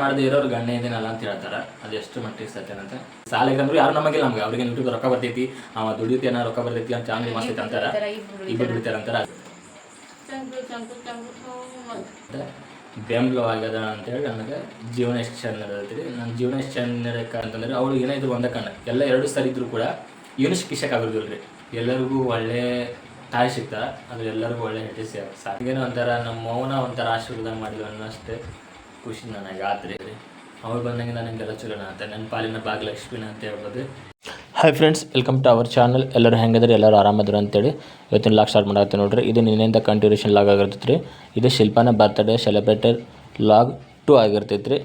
ಮಾಡದೆ ಇರೋರು ಗಣ್ಯ ಇದೇನಲ್ಲ ಅಂತ ಹೇಳ್ತಾರ. ಅದು ಎಷ್ಟು ಮಟ್ಟಿಗೆ ಸತ್ಯ ಅಂತ. ಸಾಲಿಗೆ ಅಂದ್ರೆ ಯಾರು ನಮಗಿಲ್ಲ ನಮ್ಗೆ. ಅವ್ರಿಗೆ ಯೂಟ್ಯೂಬ್ ರೊಕ್ಕ ಬರ್ತೈತಿ. ಅವ ದುಡಿತೇನ ರೊಕ್ಕ ಬರ್ತೈತಿ ಅಂತ ಚಾನಲ್ ಮಸ್ತ್ ಅಂತಾರ. ಇಬ್ಬರು ದುಡಿತಾರ ಅಂತಾರ ಬೆಂಬಲ ಆಗ್ಯದ ಅಂತೇಳಿ ನನಗೆ ಜೀವನ ಎಷ್ಟು ಚಂದ ನಡೆದೈತಿ ನನ್ನ ಜೀವನ ಎಷ್ಟು ಚಂದ ನಡೆಯಕ ಅಂತಂದ್ರೆ ಅವಳು ಏನಾದ್ರು ಒಂದ ಕಣ್ಣ. ಎಲ್ಲ ಎರಡು ಸರಿ ಇದ್ರು ಕೂಡ ಏನು ಶಿಕ್ಷಕ ಆಗೋದಿಲ್ಲ ರೀ ಎಲ್ಲರಿಗೂ ಒಳ್ಳೆ ತಾಯಿ ಸಿಗ್ತಾರೆ ಅದು ಎಲ್ಲರಿಗೂ ಒಳ್ಳೆ ಹೆಂಡತಿ ಸರ್ ಸಾಗೇನೋ ಒಂಥರ ನಮ್ಮ ಮೌನ ಒಂಥರ ಆಶೀರ್ವಾದ ಮಾಡಿದ್ವಿ ಅನ್ನೋಷ್ಟೇ ಖುಷಿ ನನಗೆ ಆತ್ರಿ ಅವ್ರು ಬಂದಂಗೆ ನನಗೆಲ್ಲ ಚಲೋನ ಅಂತ ನನ್ನ ಪಾಲಿನ ಭಾಗ್ಯಲಕ್ಷ್ಮಿನ ಅಂತ ಹೇಳ್ಬೋದು. Hi friends welcome to our channel ಎಲ್ಲರೂ ಹೆಂಗದ್ರಿ? ಎಲ್ಲರೂ ಆರಾಮದ್ರ ಅಂತೇಳಿ ಇವತ್ತಿನ ಲಾಗ್ ಸ್ಟಾರ್ಟ್ ಮಾಡತ್ತೆ ನೋಡ್ರಿ. ಇದು ನಿನ್ನೆಯಿಂದ ಕಂಟಿನ್ಯೂಷನ್ ಲಾಗ್ ಆಗಿರ್ತೈತೆ ರೀ ಇದು ಶಿಲ್ಪಾನ ಬರ್ತ್ಡೇ ಸೆಲೆಬ್ರೇಟೆಡ್ ಲಾಗ್ ಟು ಆಗಿರ್ತೈತೆ ರೀ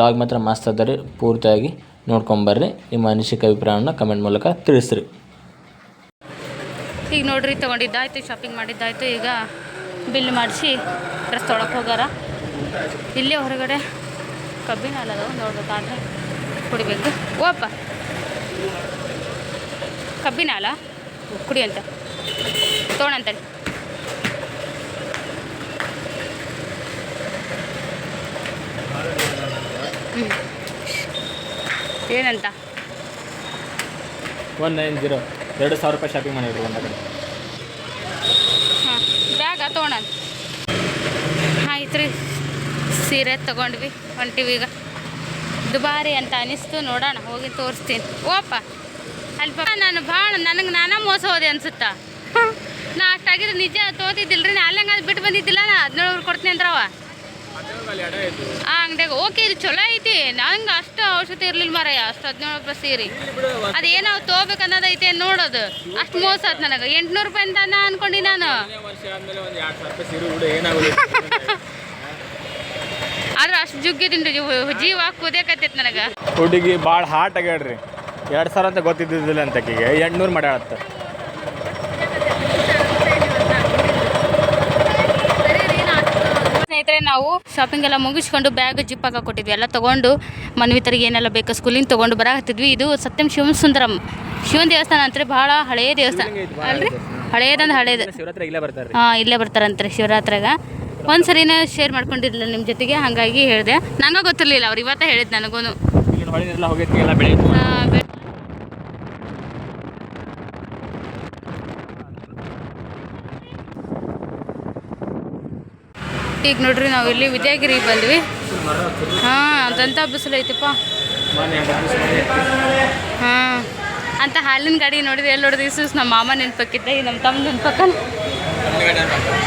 ಲಾಗ್ ಮಾತ್ರ ಮಸ್ತ್ ಅದ ರೀ. ಪೂರ್ತಿಯಾಗಿ ನೋಡ್ಕೊಂಬರ್ರಿ ನಿಮ್ಮ ಅನಿಸಿಕೆ ಅಭಿಪ್ರಾಯವನ್ನು ಕಮೆಂಟ್ ಮೂಲಕ ತಿಳಿಸ್ರಿ. ಈಗ ನೋಡ್ರಿ, ತೊಗೊಂಡಿದ್ದಾಯ್ತು ಶಾಪಿಂಗ್ ಮಾಡಿದ್ದಾಯ್ತು. ಈಗ ಬಿಲ್ ಮಾಡಿಸಿ ಡ್ರೆಸ್ ತೊಳಕ್ಕೆ ಹೋಗಾರ. ಇಲ್ಲೇ ಹೊರಗಡೆ ಕಬ್ಬಿನ ಅಲ್ಲದ ನೋಡ್ಬೇಕಾದ್ರೆ ಕುಡಿಬೇಕು. ಓಪ್ಪ ಕಬ್ಬಿನ ಅಲ್ಲ? ಕುಡಿ ಅಂತ. ತೊಗೊಳಂತೇಳಿ ಹ್ಞೂ ಏನಂತ? ಒನ್ ನೈನ್ ಜೀರೋ ಎರಡು ಸಾವಿರ ರೂಪಾಯಿ ಶಾಪಿಂಗ್ ಮಾಡಿದ್ರಿ ಒಂದು ಕಡೆ. ಹಾಂ, ಬ್ಯಾಗ ತೊಗೊಳ ಆಯ್ತು ರೀ ಸೀರೆ ತೊಗೊಂಡ್ವಿ, ಹೊಂಟಿವಿ ದುಬಾರಿ ಅಂತ ಅನಿಸ್ತು, ನೋಡೋಣ, ಹೋಗಿ ತೋರಿಸ್ತೀನಿ. ಓಪ, ಅಲ್ಪ, ನಾನು ಭಾಳ, ನನಗೆ ನಾನಾ ಮೋಸ ಹೋದೆ ಅನ್ಸುತ್ತಾ? ನಾ ಅಷ್ಟಾಗಿದ್ರೆ ನಿಜ ತೋತಿದ್ದಿಲ್ಲ ರೀ ನಾ ಅಲ್ಲಂಗೆ ಬಿಟ್ಟು ಬಂದಿದ್ದಿಲ್ಲ ನಾ, ಹದಿನೇಳು ಕೊಡ್ತೀನಿ ಅಂದ್ರವ. ಆ ಅಂಗಡಿಯಾಗ ಓಕೆ ಇದು ಚಲೋ ಐತಿ. ನಂಗೆ ಅಷ್ಟು ಔಷಧಿ ಇರಲಿಲ್ಲ ಮಾರಾಯ ಅಷ್ಟು ಹದಿನೇಳು ರೂಪಾಯಿ ಸೀರೆ. ಅದೇನೋ ತೊಗೋಬೇಕು ಅನ್ನೋದೈತೆ ನೋಡೋದು. ಅಷ್ಟು ಮೋಸ ಆಯ್ತು ನನಗೆ. ಎಂಟ್ನೂರು ರೂಪಾಯಿ ಅಂತ ನಾ ಅನ್ಕೊಂಡಿ ನಾನು. ಆದ್ರೆ ಅಷ್ಟು ಜುಗ್ಗಿದಿಂದ ಜೀವ ಕುದಿಯಕತ್ತೈತೆ ನನಗೆ. ಹುಡುಗಿ ಭಾಳ ಹಾಟ್ ಆಗ್ಯಾಡ್ರಿ ಎರಡು ಸಾವಿರ ಅಂತ ಗೊತ್ತಿದ್ದಿದ್ದಿಲ್ಲ ಅಂತ ಎಂಟುನೂರು ಎಂಟ್ನೂರು ಮಾಡ್ಯಾಳತ್ತ ಸ್ನೇಹಿತರೆ ನಾವು ಶಾಪಿಂಗ್ ಎಲ್ಲ ಮುಗಿಸ್ಕೊಂಡು ಬ್ಯಾಗ್ ಜಿಪ್ ಹಾಕಿ ಕೊಟ್ಟಿದ್ವಿ. ಎಲ್ಲ ತೊಗೊಂಡು ಮನ್ವಿತರಿಗೆ ಏನೆಲ್ಲ ಬೇಕು ಸ್ಕೂಲಿಂದ ತೊಗೊಂಡು ಬರಾಕತ್ತಿದ್ವಿ. ಇದು ಸತ್ಯಂ ಶಿವನ್ ಸುಂದರಂ ಶಿವನ ದೇವಸ್ಥಾನ ಅಂತಾರೆ ಭಾಳ ಹಳೆಯ ದೇವಸ್ಥಾನ. ಅಲ್ರಿ? ಹಳೇದಂದ್ರೆ ಹಳೇದು. ಹಾ ಇಲ್ಲೇ ಬರ್ತಾರೆ ಹಾಂ ಇಲ್ಲೇ ಬರ್ತಾರಂತ್ರಿ ಶಿವರಾತ್ರಿಗ ಒಂದು ಸರಿನೇ ಶೇರ್ ಮಾಡ್ಕೊಂಡಿರಲಿಲ್ಲ ನಿಮ್ಮ ಜೊತೆಗೆ ಹಾಗಾಗಿ ಹೇಳಿದೆ. ನಂಗೆ ಗೊತ್ತಿರಲಿಲ್ಲ ಅವ್ರು ಇವತ್ತೇ ಹೇಳಿದ್ದು ನನಗೂ ಈಗಿನ ಹೊಳಿನೆಲ್ಲ ಹೋಗೈತಿ ಎಲ್ಲ ಬೆಳೆ ಈಗ ನೋಡ್ರಿ ನಾವು ಇಲ್ಲಿ ವಿದ್ಯಾಗಿರಿಗೆ ಬಂದ್ವಿ. ಹಾಂ ಅದಂತ ಬಿಸಿಲು ಐತಿಪ್ಪ. ಹಾಂ, ಅಂತ ಹಾಲಿನ ಗಾಡಿ ನೋಡಿದ್ರೆ ಎಲ್ಲಿ ನೋಡಿದ್ರೆ ನಮ್ಮ ಮಾಮ ನೆನ್ಪಕ್ಕಿದ್ದ, ಈ ನಮ್ಮ ತಮ್ಮ ನೆನ್ಪಕ್ಕ.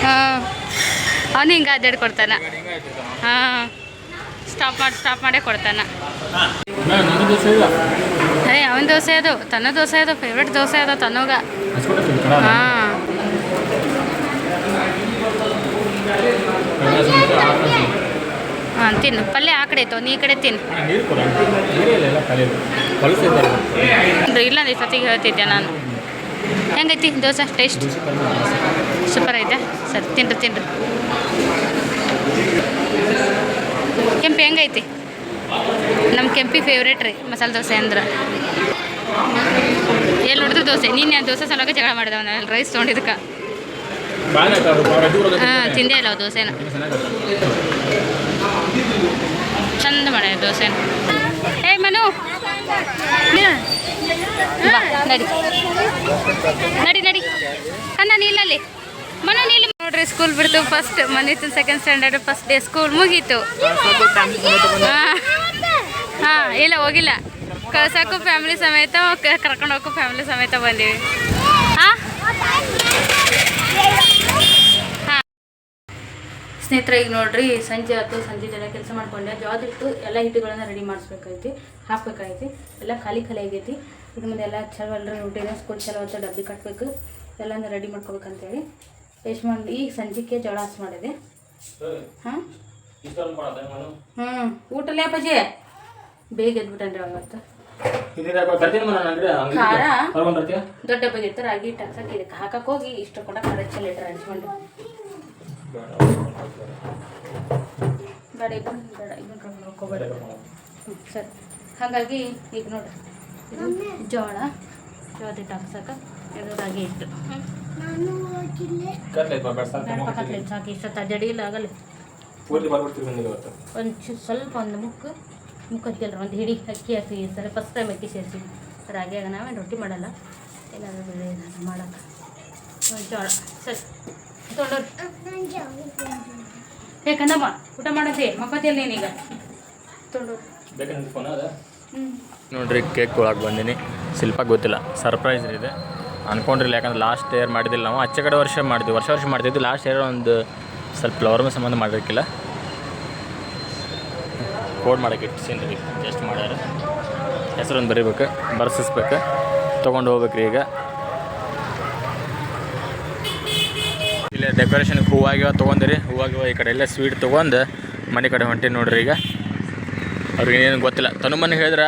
ಹಾಂ, ಅವನು ಹಿಂಗೆ ಅಡ್ಡಾಡಿ ಕೊಡ್ತಾನ. ಹಾಂ ಸ್ಟಾಪ್ ಮಾಡಿ ಸ್ಟಾಪ್ ಮಾಡೇ ಕೊಡ್ತಾನ. ಅದೇ ಅವನ ದೋಸೆ ಅದು, ತನ್ನ ದೋಸೆ ಅದು ಫೇವ್ರೇಟ್ ದೋಸೆ ಅದ, ತನ್ನೋಗ. ಹಾಂ. ಹಾಂ ತಿನ್ನು. ಪಲ್ಯ ಆ ಕಡೆ ಐತೋ ನೀ ಈ ಕಡೆ ತಿನ್ನು. ಇಲ್ಲ ನೀ ಸತಿಗೆ ಹೇಳ್ತಿದ್ದೆ ನಾನು? ಹೆಂಗೈತಿ ದೋಸೆ ಟೇಸ್ಟ್ ಸೂಪರ್ ಐತೆ. ಸರಿ ತಿನ್ರಿ ತಿನ್ರಿ. ಕೆಂಪಿ ಹೆಂಗೈತಿ? ನಮ್ಮ ಕೆಂಪಿ ಫೇವ್ರೇಟ್ ರೀ ಮಸಾಲೆ ದೋಸೆ ಅಂದ್ರೆ. ಎಲ್ಲಿ ನೋಡಿದ್ರು ದೋಸೆ? ನೀನು ದೋಸೆ ಸಲುವಾಗಿ ಜಗಳ ಮಾಡಿದವ ನಾನು ರೈಸ್ ತೊಗೊಂಡಿದ್ದಕ್ಕೆ ಹಾಂ ತಿಂದೇ ಇಲ್ಲ ಅವು ದೋಸೆನ. ಚಂದ ಮಾಡ್ಯಾರ ದೋಸೆ. ಹೇ ಮನು. ನಡಿ. ನಡಿ ನಡಿ. ಅಣ್ಣ ನೀನಲ್ಲಿ ಮನು ನೀಲಿ ನೋಡ್ರಿ ಸ್ಕೂಲ್ ಬಿಡ್ತು. First ಮನಿತು second standard first day school ಮುಗೀತು. ಹಾಂ ಇಲ್ಲ, ಹೋಗಿಲ್ಲ. ಕಳ್ಸಕ್ಕೂ ಫ್ಯಾಮಿಲಿ ಸಮೇತ ಕರ್ಕೊಂಡು ಹೋಗಕ್ಕೂ ಫ್ಯಾಮಿಲಿ ಸಮೇತ ಬಂದೀವಿ. ಹಾಂ ಸ್ನೇಹಿತರೆ ಈಗ ನೋಡ್ರಿ ಸಂಜೆ ಆಯ್ತು ಸಂಜೆ ಜನ ಕೆಲಸ ಮಾಡ್ಕೊಂಡೆ. ಜವಾದ್ ಹಿಟ್ಟು ಎಲ್ಲ ಹಿಟ್ಟುಗಳನ್ನ ರೆಡಿ ಮಾಡಿಸ್ಬೇಕಾಯ್ತಿ ಹಾಕ್ಬೇಕಾಯ್ತಿ. ಎಲ್ಲ ಖಾಲಿ ಖಾಲಿ ಆಗೈತಿ. ಇದ್ರ ಮುಂದೆ ಎಲ್ಲ ಚಲೋ ಎಲ್ಲರೂ ರೂಟೀನ ಸ್ಕೂಲ್ ಚಲೋ ಅಂತ ಡಬ್ಬಿ ಕಟ್ಟಬೇಕು ಎಲ್ಲನೂ ರೆಡಿ ಮಾಡ್ಕೋಬೇಕಂತೇಳಿ. ಎಷ್ಟು ಮಾಡಿ ಈಗ ಸಂಜೆಗೆ ಜೋಳ ಹಸ್ ಮಾಡಿದೆ. ಹಾಂ? ಹ್ಞೂ ಊಟಲ್ಲೇ ಅಪ್ಪಾಜಿ? ಬೇಗ ಎದ್ಬಿಟ್ಟನ್ರಿ ಅವತ್ತು. ಖಾರ? ದೊಡ್ಡ ಬಗ್ಗೆ ರಾಗಿ ಟಾಕ್ಸಕ್ಕೆ ಇದಕ್ಕೆ ಹಾಕಕ್ಕೆ ಹೋಗಿ ಇಷ್ಟು ಕೂಡ ಖಾರ ಚಲ್ ಲೀಟರ್ ಹಂಚ್ಕೊಂಡು ಬೇಡ ಇದನ್ನ ಬೇಡ ಇದನ್ನ ಹ್ಞೂ ಸರಿ. ಹಾಗಾಗಿ ಈಗ ನೋಡ್ರಿ ಇದು ಜೋಳ ಜೋಳದ ಹಿಟ್ಟು ಹಾಕ್ಸಕ ಇದು ರಾಗಿ ಹಿಟ್ಟು ಸಾಕು, ಇಷ್ಟ ಮುಖ ಪಕ್ಕತ್ಲೆ ಸಾಕು ಇಷ್ಟೊತ್ತ ಜಡಿ ಇಲ್ಲ ಆಗಲ್ಲ. ಒಂದು ಸ್ವಲ್ಪ ಒಂದು ಮುಕ್ಕು ಮುಕ್ಕತ್ತಿಲ್ಲ ಒಂದು ಹಿಡಿ ಅಕ್ಕಿ ಹಾಕಿ ಸರಿ ಫಸ್ಟ್ ಟೈಮ್ ಅಕ್ಕಿ ಸೇರಿಸಿ. ರಾಗಿಯಾಗ ನಾವೇನು ರೊಟ್ಟಿ ಮಾಡಲ್ಲ. ಏನಾದರೂ ಮಾಡಕ್ಕೆ. ಒಂದು ಜೋಳ ಸರಿ. ಏ ಕಂದಮ್ಮ ಊಟ ಮಾಡತ್ತೆ ನೀನೀಗ? ತೊಗೊಂಡೋರಿ ಬೇಕಂದ್ರೆ ಫೋನ್ ಅದ? ಹ್ಞೂ ನೋಡ್ರಿ ಕೇಕ್ ಕೊಳಕ್ಕೆ ಬಂದೀನಿ. ಶಿಲ್ಪ ಗೊತ್ತಿಲ್ಲ. ಸರ್ಪ್ರೈಸ್ ಇದೆ. ಅನ್ಕೊಂಡಿರಲಿಲ್ಲ ಯಾಕಂದ್ರೆ ಲಾಸ್ಟ್ ಇಯರ್ ಮಾಡಿದಿಲ್ಲ ನಾವು. ಅಚ್ಚ ಕಡೆ ವರ್ಷ ಮಾಡಿದ್ವಿ. ವರ್ಷ ವರ್ಷ ಮಾಡ್ತಿದ್ವಿ. ಲಾಸ್ಟ್ ಇಯರ್ ಒಂದು ಸ್ವಲ್ಪ ಫ್ಲವರ್ ಸಂಬಂಧ ಮಾಡಿರ್ಕಿಲ್ಲ ಕೋಡ್ ಮಾಡೋಕೆ ಸೀನ್ರಿ ರೀ. ಜಸ್ಟ್ ಮಾಡ್ಯಾರ. ಹೆಸರೊಂದು ಬರೀಬೇಕು. ಬರ್ಸಿಸ್ಬೇಕು. ತೊಗೊಂಡು ಹೋಗ್ಬೇಕ್ರಿ ಈಗ. ಇಲ್ಲೇ ಡೆಕೋರೇಷನ್ಗೆ ಹೂವಾಗಿವ ತೊಗೊಂಡ್ರಿ. ಹೂವಾಗಿವ ಈ ಕಡೆ ಎಲ್ಲ ಸ್ವೀಟ್ ತೊಗೊಂಡು ಮನೆ ಕಡೆ ಹೊಂಟೀನಿ ನೋಡ್ರಿ ಈಗ. ಅವ್ರಿಗೆ ಏನು ಗೊತ್ತಿಲ್ಲ. ತನು ಮನೆ ಹೇಳಿದ್ರೆ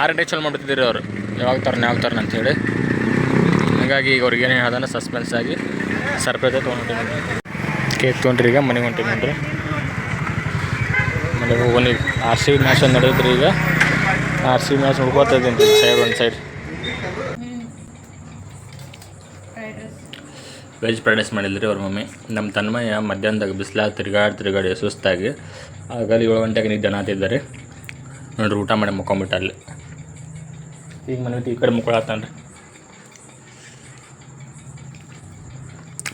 ಆರು ಗಂಟೆ ಚಲೋ ಮಾಡ್ತಿದ್ದೀರಿ ಅವರು. ಯಾವಾಗ ತರ್ನ ಯಾವಾಗ ತರ್ನ ಅಂಥೇಳಿ ಹಾಗಾಗಿ ಈಗ ಅವ್ರಿಗೆ ಏನೇನು ಹೇಳ್ದಾನ ಸಸ್ಪೆನ್ಸ್ ಆಗಿ ಸರ್ಪ್ರೈಸ್ ತೊಗೊಂಡು ಕೇಕ್ ತೊಗೊಂಡ್ರಿ ಈಗ, ಮನೆಗೆ ಹೊಂಟೀನಿ ನೋಡ್ರಿ. ಆಮೇಲೆ ಹೋಗೋಣ ಆರ್ ಸಿ ಮ್ಯಾಚ್ ನಡೆಯುತ್ರಿ ಈಗ. ಆರ್ ಸಿ ಮ್ಯಾಚ್ ನೋಡ್ಕೋತಾ ಇದ್ದೀನಿ ಸೈಡ್, ಒಂದು side fried rice veg fried rice ಮಾಡಿದ್ರಿ ಅವ್ರ ಮಮ್ಮಿ. ನಮ್ಮ ತನ್ಮಯ್ಯ ಮಧ್ಯಾಹ್ನದಾಗ ಬಿಸಿಲಾಗ ತಿರುಗಾಡಿ ತಿರುಗಾಡಿ ಸುಸ್ತಾಗಿ ಆಗಲಿ ಏಳು ಗಂಟೆಗೆ ನಿದ್ದೆ ನಾತಿದ್ದಾರೆ ನೋಡ್ರಿ ಊಟ ಮಾಡಿ ಮುಕ್ಕೊಂಬಿಟ್ಟು ಅಲ್ಲಿ. ಈಗ ಮನೆ ಈ ಕಡೆ ಮುಕ್ಕೊಳತ್ತಾನ್ರಿ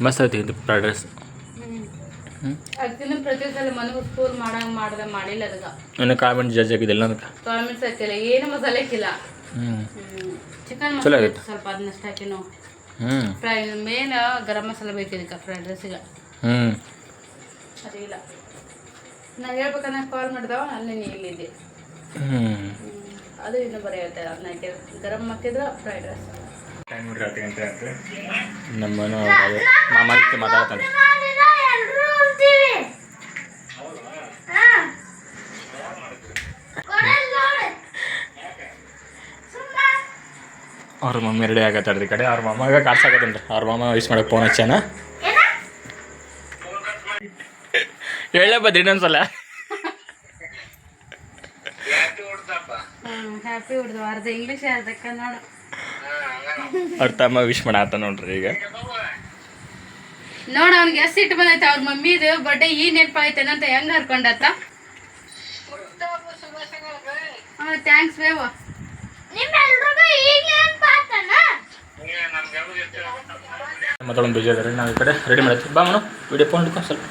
ಮಸ್ತ್ ಐತಿ ಇದು ಫ್ರೈಡ್ ರೈಸ್ ಇನ್ನು ಜಜ್ ಆಗಿದ್ದಿಲ್ಲ ಅದಕ್ಕೆ ಕಾಳ್ಮೆಣ್ಸ್ ಹಾಕಿಲ್ಲ ಏನು ಮಸಾಲೆ ಹಾಕಿಲ್ಲ. ಹ್ಞೂ ಚಿಕನ್ ಚಲೋ ಸ್ವಲ್ಪ ಅದನ್ನಷ್ಟು ಹಾಕಿ ನಾವು. ಫ್ರೈ ಮೇನ್ ಗರಂ ಮಸಾಲೆ ಬೇಕು ಇದಕ್ಕೆ ಫ್ರೈಡ್ ರೈಸಿಗೆ ಹ್ಞೂ ಇಲ್ಲ. ನಾ ಹೇಳ್ಬೇಕನ್ನ ಕಾಲ್ ಮಾಡಿದವ ಅಲ್ಲಿ ನೀ ಇಲ್ಲಿದ್ದೆ. ಹ್ಞೂ ಅದು ಇನ್ನೂ ಹೇಳ್ತಾರೆ ಅದನ್ನ ಹಾಕಿದ್ರೆ ಗರಂ ಹಾಕಿದ್ರೆ ಫ್ರೈಡ್ ರೈಸ್ ಟೈಮ್ ಹತ್ತು ಗಂಟೆ ಆಯ್ತು. ನಮ್ಮನು ಅವ್ರ ಮಮ್ಮಿ ರೆಡಿ ಆಗತ್ತೆ ಈ ಕಡೆ. ಅವ್ರ ಮಾಮಾಗ ಕಾಡ್ಸಾಕತ್ತೇನ್ರಿ ಅವ್ರ ಮಾಮ ವಿಶ್ ಮಾಡಕ್ಕೆ ಫೋನ್ ಹಚ್ಚಾನ ಹೇಳೇ ಬದ್ರಿ ಇನ್ನೊಂದ್ಸಲ. ಹ್ಯಾಪಿ ಹುಡ್ದು ಅರ್ಧ ಇಂಗ್ಲೀಷ್ ಅರ್ಧ ಕನ್ನಡ. ಅವ್ರ ತಮ್ಮ ವಿಶ್ ಮಾಡಾತ ನೋಡ್ರಿ ಈಗ. ನೋಡ ಅವ್ನಿಗೆ ಎಷ್ಟು ಸಿಟ್ಟು ಬಂದೈತೆ. ಅವ್ರ ಮಮ್ಮಿದು ಬಡ್ಡೆ ಈ ನೆನಪಾಯ್ತೇನೆ ಅಂತ ಹೆಂಗ್ ಹರ್ಕೊಂಡತ್ತ? ಹಾಂ ಥ್ಯಾಂಕ್ಸ್ ಬೇವ. ಮಾತಾಡೋದು ಬಿಜಿ ರೀ ನಾವು ಈ ಕಡೆ ರೆಡಿ ಮಾಡತ್ತೀವಿ. ಬಾ ಮನು ವಿಡಿಯೋ ಫೋನ್ ಹಿಡ್ಕೊಂಡು ಸ್ವಲ್ಪ.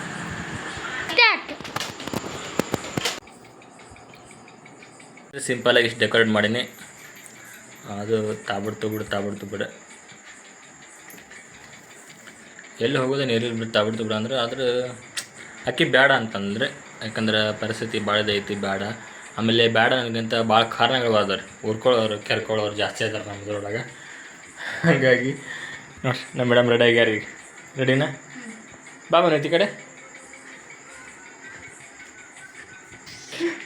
ಸಿಂಪಲಾಗಿ ಇಷ್ಟು ಡೆಕೋರೇಟ್ ಮಾಡೀನಿ. ಅದು ತಾಬಿಡ್ತು ಬಿಡು ತಾಬಿಡ್ತು ಬಿಡು ಎಲ್ಲಿ ಹೋಗೋದು ನೀರಿಗೆ ಬಿಡು ತಾಬಿಡ್ತು ಬಿಡು ಅಂದ್ರೆ ಆದ್ರೆ ಅಕ್ಕಿ ಬೇಡ ಅಂತಂದ್ರೆ ಯಾಕಂದ್ರೆ ಪರಿಸ್ಥಿತಿ ಭಾಳದೈತಿ ಐತಿ ಬೇಡ ಆಮೇಲೆ ಬೇಡ ನನಗಿಂತ ಭಾಳ ಕಾರಣಗಳು ಅದಾರೆ ಉರ್ಕೊಳ್ಳೋರು ಕೆರ್ಕೊಳ್ಳೋರು ಜಾಸ್ತಿ ಅದಾರೆ ನಮ್ಮದ್ರೊಳಗೆ. ಹಾಗಾಗಿ ನೋಡಿ ನಮ್ಮ ಮೇಡಮ್ ರೆಡಿ ಆಗ್ಯಾರ ಈಗ. ರೆಡಿನಾ ಬಾ ಮನೈತಿ ಕಡೆ.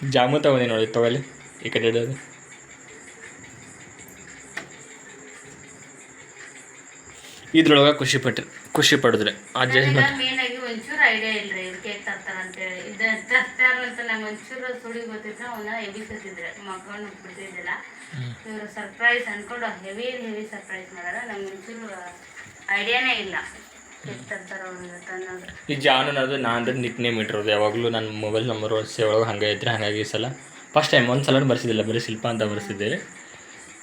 ಜಾಮು ತಗೊಂಡಿ ನೋಡಿ, ತಗೊಳ್ಳಿ. ಈ ಕಡೆ ಇಡೋದು. ಇದ್ರೊಳಗೆ ಖುಷಿ ಪಟ್ರಿ. ಖುಷಿ ಪಡಿದ್ರೆ. ಆ ಜಜ್ಮೆಂಟ್ ಮೇನ್ ಒಂಚೂರು ಐಡಿಯಾ ಇಲ್ಲ ರೀ ಕೇಕ್ ತರ್ತಾರ ಅಂತೇಳಿ ಇದು ತರ್ತಾರ ಅಂತ ನಂಗೆ ಒಂಚೂರು ಸುಳಿ ಗೊತ್ತಿದ್ರೆ ಅವನ್ನ ಹೆವಿ ಕತ್ತಿದ್ರೆ ಮಕ್ಕಳನ್ನ ಬಿಡ್ತಿದ್ದಿಲ್ಲ. ಇವರು ಸರ್ಪ್ರೈಸ್ ಅನ್ಕೊಂಡು ಹೆವಿ ಹೆವಿ ಸರ್ಪ್ರೈಸ್ ಮಾಡ್ಯಾರ. ನಂಗೆ ಒಂಚೂರು ಐಡಿಯಾನೇ ಇಲ್ಲ. ಈ ಜಾನು ಅನ್ನೋದು ನಾನು ನಿಕ್ ನೇಮ್ ಇಟ್ಟಿರೋದು. ಯಾವಾಗಲೂ ನನ್ನ ಮೊಬೈಲ್ ನಂಬರ್ ಒಳಗೆ ಹಂಗೆ ಇದ್ರೆ ಹಾಗಾಗಿ ಈ ಸಲ. ಫಸ್ಟ್ ಟೈಮ್ ಒಂದು ಸಲ ಬರ್ಸಿದ್ದಿಲ್ಲ ಬರೀ ಶಿಲ್ಪ ಅಂತ ಬರ್ಸಿದ್ದೀರಿ